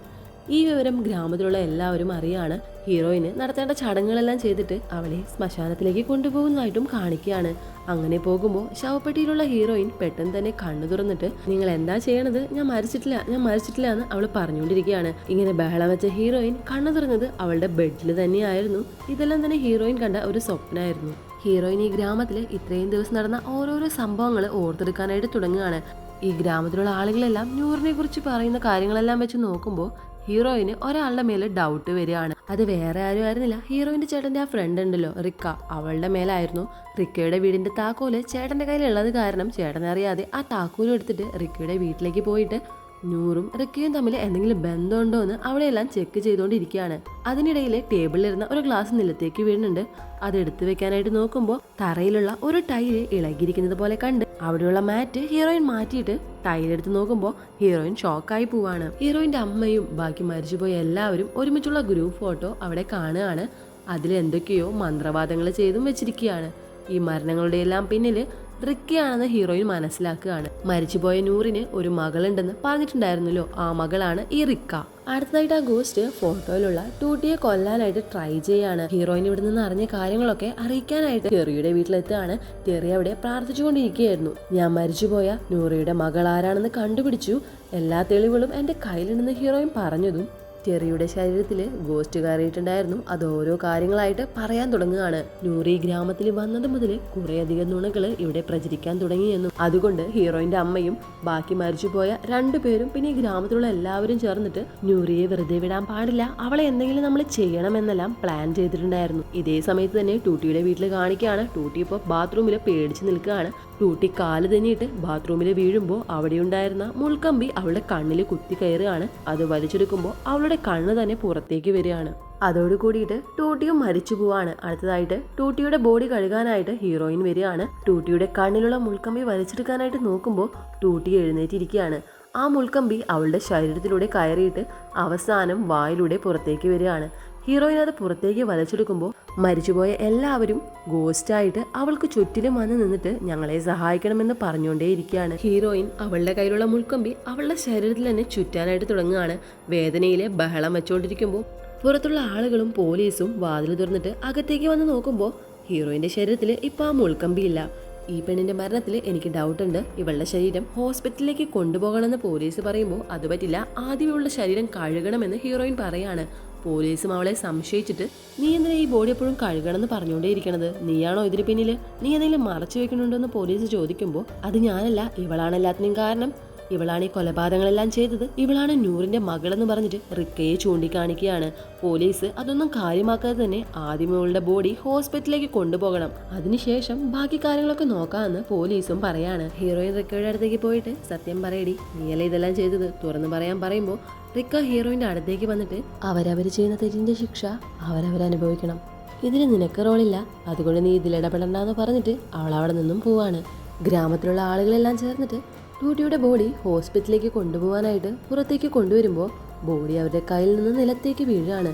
ഈ വിവരം ഗ്രാമത്തിലുള്ള എല്ലാവരും അറിയാണ്. ഹീറോയിന് നടത്തേണ്ട ചടങ്ങുകളെല്ലാം ചെയ്തിട്ട് അവളെ ശ്മശാനത്തിലേക്ക് കൊണ്ടുപോകുന്നതായിട്ടും കാണിക്കുകയാണ്. അങ്ങനെ പോകുമ്പോൾ ശവപ്പെട്ടിയിലുള്ള ഹീറോയിൻ പെട്ടെന്ന് തന്നെ കണ്ണു തുറന്നിട്ട് നിങ്ങൾ എന്താ ചെയ്യണത്? ഞാൻ മരിച്ചിട്ടില്ല ഞാൻ മരിച്ചിട്ടില്ല എന്ന് അവൾ പറഞ്ഞുകൊണ്ടിരിക്കുകയാണ്. ഇങ്ങനെ ബഹളം വെച്ച ഹീറോയിൻ കണ്ണു തുറന്നത് അവളുടെ ബെഡിൽ തന്നെയായിരുന്നു. ഇതെല്ലാം തന്നെ ഹീറോയിൻ കണ്ട ഒരു സ്വപ്നമായിരുന്നു ഹീറോയിൻ ഈ ഗ്രാമത്തിൽ ഇത്രയും ദിവസം നടന്ന ഓരോരോ സംഭവങ്ങൾ ഓർത്തെടുക്കാനായിട്ട് തുടങ്ങുകയാണ്. ഈ ഗ്രാമത്തിലുള്ള ആളുകളെല്ലാം നൂറിനെ കുറിച്ച് പറയുന്ന കാര്യങ്ങളെല്ലാം വെച്ച് നോക്കുമ്പോൾ ഹീറോയിന് ഒരാളുടെ മേലെ ഡൗട്ട് വരികയാണ്. അത് വേറെ ആരും ആയിരുന്നില്ല. ഹീറോയിന്റെ ചേട്ടന്റെ ആ ഫ്രണ്ട് ഉണ്ടല്ലോ റിക്ക. അവളുടെ മേലായിരുന്നു റിക്കയുടെ വീടിന്റെ താക്കോൽ ചേട്ടന്റെ കയ്യിലുള്ളത് കാരണം ചേട്ടനറിയാതെ ആ താക്കോലും എടുത്തിട്ട് റിക്കയുടെ വീട്ടിലേക്ക് പോയിട്ട് നൂറും റിക്കയും തമ്മിൽ എന്തെങ്കിലും ബന്ധമുണ്ടോ എന്ന് അവളെല്ലാം ചെക്ക് ചെയ്തുകൊണ്ടിരിക്കുകയാണ്. അതിനിടയിൽ ടേബിളിലിരുന്ന ഒരു ഗ്ലാസ് നിലത്തേക്ക് വീഴുന്നുണ്ട്. അത് എടുത്തു വെക്കാനായിട്ട് നോക്കുമ്പോൾ തറയിലുള്ള ഒരു ടൈൽ ഇളകിയിരിക്കുന്നത് പോലെ കണ്ട് അവിടെയുള്ള മാറ്റ് ഹീറോയിൻ മാറ്റിയിട്ട് ടൈലെടുത്ത് നോക്കുമ്പോൾ ഹീറോയിൻ ഷോക്കായി പോവാണ്. ഹീറോയിന്റെ അമ്മയും ബാക്കി മരിച്ചുപോയ എല്ലാവരും ഒരുമിച്ചുള്ള ഗ്രൂപ്പ് ഫോട്ടോ അവിടെ കാണുകയാണ്. അതിൽ എന്തൊക്കെയോ മന്ത്രവാദങ്ങൾ ചെയ്തും വെച്ചിരിക്കുകയാണ്. ഈ മരണങ്ങളുടെ എല്ലാം പിന്നിൽ റിക്കിയാണെന്ന് ഹീറോയിൻ മനസ്സിലാക്കുകയാണ്. മരിച്ചുപോയ നൂറിന് ഒരു മകളുണ്ടെന്ന് പറഞ്ഞിട്ടുണ്ടായിരുന്നല്ലോ. ആ മകളാണ് ഈ റിക്ക. അടുത്തതായിട്ട് ആ ഗോസ്റ്റ് ഫോട്ടോയിലുള്ള ടൂട്ടിയെ കൊല്ലാനായിട്ട് ട്രൈ ചെയ്യാണ്. ഹീറോയിൻ ഇവിടെ നിന്ന് അറിഞ്ഞ കാര്യങ്ങളൊക്കെ അറിയിക്കാനായിട്ട് ടെറിയുടെ വീട്ടിലെത്തുകയാണ്. ടെറി അവിടെ പ്രാർത്ഥിച്ചുകൊണ്ടിരിക്കുകയായിരുന്നു. ഞാൻ മരിച്ചുപോയ നൂറിയുടെ മകൾ ആരാണെന്ന് കണ്ടുപിടിച്ചു. എല്ലാ തെളിവുകളും എന്റെ കയ്യിലുണ്ടെന്ന് ഹീറോയിൻ പറഞ്ഞതും ടെറിയുടെ ശരീരത്തിൽ ഗോസ്റ്റ് കയറിയിട്ടുണ്ടായിരുന്നു. അത് ഓരോ കാര്യങ്ങളായിട്ട് പറയാൻ തുടങ്ങുകയാണ്. നൂറി ഗ്രാമത്തിൽ വന്നത് മുതൽ കുറേയധികം നുണകൾ ഇവിടെ പ്രചരിക്കാൻ തുടങ്ങിയെന്നും അതുകൊണ്ട് ഹീറോയിന്റെ അമ്മയും ബാക്കി മരിച്ചുപോയ രണ്ടുപേരും പിന്നെ ഈ ഗ്രാമത്തിലുള്ള എല്ലാവരും ചേർന്നിട്ട് നൂറിയെ വെറുതെ വിടാൻ പാടില്ല അവളെ എന്തെങ്കിലും നമ്മൾ ചെയ്യണമെന്നെല്ലാം പ്ലാൻ ചെയ്തിട്ടുണ്ടായിരുന്നു. ഇതേ സമയത്ത് തന്നെ ടൂട്ടിയുടെ വീട്ടിൽ കാണിക്കുകയാണ്. ടൂട്ടി ഇപ്പോൾ ബാത്റൂമിൽ പേടിച്ച് നിൽക്കുകയാണ്. ടൂട്ടി കാൽ തന്നിയിട്ട് ബാത്റൂമിൽ വീഴുമ്പോൾ അവിടെയുണ്ടായിരുന്ന മുൾക്കമ്പി അവളുടെ കണ്ണിൽ കുത്തി കയറുകയാണ്. അത് വലിച്ചെടുക്കുമ്പോൾ അവളുടെ കണ്ണ് തന്നെ പുറത്തേക്ക് വരികയാണ്. അതോട് കൂടിയിട്ട് ടൂട്ടിയും മരിച്ചു പോവാണ്. അടുത്തതായിട്ട് ടൂട്ടിയുടെ ബോഡി കഴുകാനായിട്ട് ഹീറോയിൻ വരികയാണ്. ടൂട്ടിയുടെ കണ്ണിലുള്ള മുൾക്കമ്പി വലിച്ചെടുക്കാനായിട്ട് നോക്കുമ്പോൾ ടൂട്ടി എഴുന്നേറ്റിരിക്കുകയാണ്. ആ മുൾക്കമ്പി അവളുടെ ശരീരത്തിലൂടെ കയറിയിട്ട് അവസാനം വായിലൂടെ പുറത്തേക്ക് വരികയാണ്. ഹീറോയിൻ അത് പുറത്തേക്ക് വലിച്ചെടുക്കുമ്പോൾ മരിച്ചുപോയ എല്ലാവരും ഗോസ്റ്റായിട്ട് അവൾക്ക് ചുറ്റിലും വന്ന് നിന്നിട്ട് ഞങ്ങളെ സഹായിക്കണമെന്ന് പറഞ്ഞുകൊണ്ടേയിരിക്കുകയാണ്. ഹീറോയിൻ അവളുടെ കയ്യിലുള്ള മുൾക്കമ്പി അവളുടെ ശരീരത്തിൽ തന്നെ ചുറ്റാനായിട്ട് തുടങ്ങുകയാണ്. വേദനയിലെ ബഹളം വെച്ചുകൊണ്ടിരിക്കുമ്പോൾ പുറത്തുള്ള ആളുകളും പോലീസും വാതിൽ തുറന്നിട്ട് അകത്തേക്ക് വന്ന് നോക്കുമ്പോൾ ഹീറോയിന്റെ ശരീരത്തിൽ ഇപ്പോൾ ആ മുൾക്കമ്പിയില്ല. ഈ പെണ്ണിന്റെ മരണത്തിൽ എനിക്ക് ഡൗട്ട് ഉണ്ട്. ഇവളുടെ ശരീരം ഹോസ്പിറ്റലിലേക്ക് കൊണ്ടുപോകണമെന്ന് പോലീസ് പറയുമ്പോൾ അത് പറ്റില്ല. ആദ്യം ഇവളുടെ ശരീരം കഴുകണമെന്ന് ഹീറോയിൻ പറയാണ്. പോലീസും അവളെ സംശയിച്ചിട്ട് നീ എന്തിനാ ഈ ബോഡി എപ്പോഴും കഴുകണമെന്ന് പറഞ്ഞുകൊണ്ടേയിരിക്കണത്? നീയാണോ ഇതിന് പിന്നിൽ നീ എന്തെങ്കിലും മറച്ചു വെക്കണുണ്ടോ എന്ന് പോലീസ് ചോദിക്കുമ്പോൾ അത് ഞാനല്ല ഇവളാണ് എല്ലാത്തിനും കാരണം. ഇവളാണ് ഈ കൊലപാതകങ്ങളെല്ലാം ചെയ്തത്. ഇവളാണ് നൂറിന്റെ മകളെന്ന് പറഞ്ഞിട്ട് റിക്കയെ ചൂണ്ടിക്കാണിക്കുകയാണ്. പോലീസ് അതൊന്നും കാര്യമാക്കാതെ തന്നെ ആദ്യമേ ബോഡി ഹോസ്പിറ്റലിലേക്ക് കൊണ്ടുപോകണം. അതിനുശേഷം ബാക്കി കാര്യങ്ങളൊക്കെ നോക്കാമെന്ന് പോലീസും പറയാണ്. ഹീറോയിൻ റിക്കയുടെ അടുത്തേക്ക് പോയിട്ട് സത്യം പറയടി നീയല്ലേ ഇതെല്ലാം ചെയ്തത്? തുറന്നു പറയാൻ പറയുമ്പോൾ റിക്ക ഹീറോയിന്റെ അടുത്തേക്ക് വന്നിട്ട് അവരവർ ചെയ്യുന്ന തെറ്റിന്റെ ശിക്ഷ അവരവരനുഭവിക്കണം ഇതിന് നിനക്ക് റോളില്ല. അതുകൊണ്ട് നീ ഇതിൽ ഇടപെടണ്ടെന്ന് പറഞ്ഞിട്ട് അവൾ അവിടെ നിന്നും പോവാണ്. ഗ്രാമത്തിലുള്ള ആളുകളെല്ലാം ചേർന്നിട്ട് ടൂട്ടിയുടെ ബോഡി ഹോസ്പിറ്റലിലേക്ക് കൊണ്ടുപോകാനായിട്ട് പുറത്തേക്ക് കൊണ്ടുവരുമ്പോൾ ബോഡി അവരുടെ കയ്യിൽ നിന്ന് നിലത്തേക്ക് വീഴുകയാണ്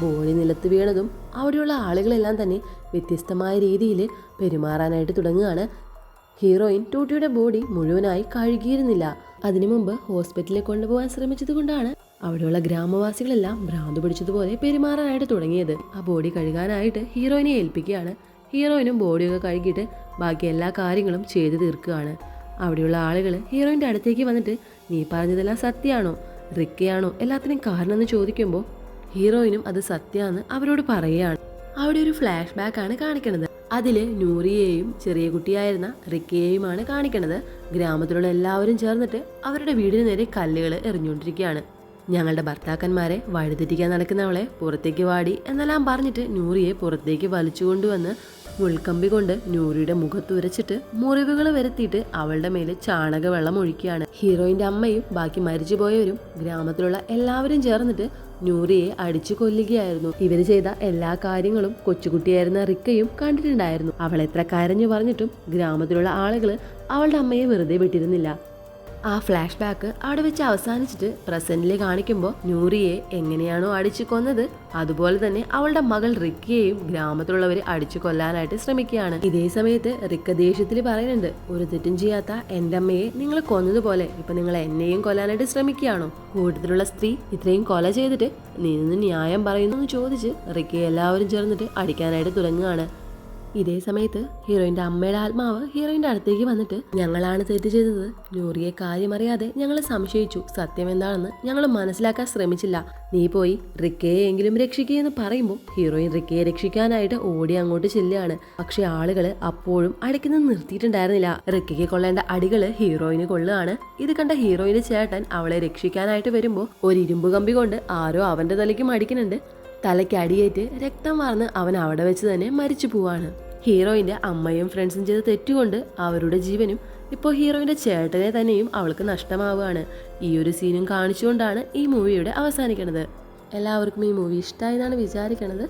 ബോഡി നിലത്ത് വീണതും അവിടെയുള്ള ആളുകളെല്ലാം തന്നെ വ്യത്യസ്തമായ രീതിയിൽ പെരുമാറാനായിട്ട് തുടങ്ങുകയാണ് ഹീറോയിൻ ടൂട്ടിയുടെ ബോഡി മുഴുവനായി കഴുകിയിരുന്നില്ല. അതിനു മുമ്പ് ഹോസ്പിറ്റലിൽ കൊണ്ടുപോകാൻ ശ്രമിച്ചത് കൊണ്ടാണ് അവിടെയുള്ള ഗ്രാമവാസികളെല്ലാം ഭ്രാന്ത് പിടിച്ചതുപോലെ പെരുമാറാനായിട്ട് തുടങ്ങിയത്. ആ ബോഡി കഴുകാനായിട്ട് ഹീറോയിനെ ഏൽപ്പിക്കുകയാണ്. ഹീറോയിനും ബോഡിയൊക്കെ കഴുകിയിട്ട് ബാക്കി എല്ലാ കാര്യങ്ങളും ചെയ്തു തീർക്കുകയാണ്. അവിടെയുള്ള ആളുകൾ ഹീറോയിന്റെ അടുത്തേക്ക് വന്നിട്ട് നീ പറഞ്ഞതെല്ലാം സത്യമാണോ? റിക്കയാണോ? എല്ലാത്തിനും കാരണം എന്ന് ചോദിക്കുമ്പോൾ ഹീറോയിനും അത് സത്യമാണെന്ന് അവരോട് പറയുകയാണ്. അവിടെ ഒരു ഫ്ലാഷ് ബാക്ക് ആണ് കാണിക്കുന്നത് അതിൽ നൂറിയെയും ചെറിയ കുട്ടിയായിരുന്ന റിക്കയെയുമാണ് കാണിക്കുന്നത് ഗ്രാമത്തിലുള്ള എല്ലാവരും ചേർന്നിട്ട് അവരുടെ വീടിന് നേരെ കല്ലുകൾ എറിഞ്ഞുകൊണ്ടിരിക്കുകയാണ്. ഞങ്ങളുടെ ഭർത്താക്കന്മാരെ വഴിതെറ്റിക്കാൻ നടക്കുന്നവളെ പുറത്തേക്ക് വാടി എന്നെല്ലാം പറഞ്ഞിട്ട് നൂറിയെ പുറത്തേക്ക് വലിച്ചു കൊണ്ടുവന്ന് മുൾക്കമ്പി കൊണ്ട് നൂറിയുടെ മുഖത്ത് ഉരച്ചിട്ട് മുറിവുകൾ വരുത്തിയിട്ട് അവളുടെ മേലെ ചാണകവെള്ളം ഒഴിക്കുകയാണ്. ഹീറോയിന്റെ അമ്മയും ബാക്കി മരിച്ചുപോയവരും ഗ്രാമത്തിലുള്ള എല്ലാവരും ചേർന്നിട്ട് നൂറിയെ അടിച്ചു കൊല്ലുകയായിരുന്നു. ഇവർ ചെയ്ത എല്ലാ കാര്യങ്ങളും കൊച്ചുകുട്ടിയായിരുന്ന റിക്കയും കണ്ടിട്ടുണ്ടായിരുന്നു. അവൾ എത്ര കരഞ്ഞു പറഞ്ഞിട്ടും ഗ്രാമത്തിലുള്ള ആളുകൾ അവളുടെ അമ്മയെ വെറുതെ വിട്ടിരുന്നില്ല. ആ ഫ്ലാഷ് ബാക്ക് അവിടെ വെച്ച് അവസാനിച്ചിട്ട് പ്രസന്റിൽ കാണിക്കുമ്പോൾ നൂറിയെ എങ്ങനെയാണോ അടിച്ചു കൊന്നത് അതുപോലെ തന്നെ അവളുടെ മകൾ റിക്കയെയും ഗ്രാമത്തിലുള്ളവർ അടിച്ചു കൊല്ലാനായിട്ട് ശ്രമിക്കുകയാണ്. ഇതേ സമയത്ത് റിക്ക ദേഷ്യത്തിൽ പറയുന്നുണ്ട് ഒരു തെറ്റും ചെയ്യാത്ത എന്റെ അമ്മയെ നിങ്ങൾ കൊന്നതുപോലെ ഇപ്പൊ നിങ്ങൾ എന്നെയും കൊല്ലാനായിട്ട് ശ്രമിക്കുകയാണോ? കൂട്ടത്തിലുള്ള സ്ത്രീ ഇത്രയും കൊല ചെയ്തിട്ട് നീ നിന്ന് ന്യായം പറയുന്നു എന്ന് ചോദിച്ച് റിക്കയെ എല്ലാവരും ചേർന്നിട്ട് അടിക്കാനായിട്ട് തുടങ്ങുകയാണ്. ഇതേ സമയത്ത് ഹീറോയിന്റെ അമ്മയുടെ ആത്മാവ് ഹീറോയിന്റെ അടുത്തേക്ക് വന്നിട്ട് ഞങ്ങളാണ് തെറ്റ് ചെയ്തത്. നൂറിയെ കാര്യമറിയാതെ ഞങ്ങൾ സംശയിച്ചു. സത്യം എന്താണെന്ന് ഞങ്ങൾ മനസ്സിലാക്കാൻ ശ്രമിച്ചില്ല. നീ പോയി റിക്കയെ എങ്കിലും രക്ഷിക്കുകയെന്ന് പറയുമ്പോൾ ഹീറോയിൻ റിക്കയെ രക്ഷിക്കാനായിട്ട് ഓടി അങ്ങോട്ട് ചെല്ലുകയാണ്. പക്ഷെ ആളുകൾ അപ്പോഴും അടിക്കുന്നത് നിർത്തിയിട്ടുണ്ടായിരുന്നില്ല. റിക്കയ്ക്ക് കൊള്ളേണ്ട അടികൾ ഹീറോയിന് കൊള്ളുകയാണ്. ഇത് കണ്ട ഹീറോയിന്റെ ചേട്ടൻ അവളെ രക്ഷിക്കാനായിട്ട് വരുമ്പോൾ ഒരു ഇരുമ്പ് കമ്പി കൊണ്ട് ആരോ അവന്റെ തലയ്ക്കും അടിക്കുന്നുണ്ട് തലയ്ക്ക് അടിയേറ്റ് രക്തം വാർന്ന് അവൻ അവിടെ വെച്ച് തന്നെ മരിച്ചു പോവാണ്. ഹീറോയിന്റെ അമ്മയും ഫ്രണ്ട്സും ചെയ്ത തെറ്റുകൊണ്ട് അവരുടെ ജീവനും ഇപ്പോൾ ഹീറോയിന്റെ ചേട്ടനെ തന്നെയും അവൾക്ക് നഷ്ടമാവുകയാണ്. ഈ ഒരു സീനും കാണിച്ചുകൊണ്ടാണ് ഈ മൂവിയുടെ അവസാനിക്കുന്നത്. എല്ലാവർക്കും ഈ മൂവി ഇഷ്ടമായി എന്നാണ് വിചാരിക്കണത്.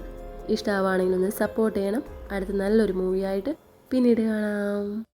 ഇഷ്ടമാവുകയാണെങ്കിൽ ഒന്ന് സപ്പോർട്ട് ചെയ്യണം. അടുത്ത നല്ലൊരു മൂവിയായിട്ട് പിന്നീട് കാണാം.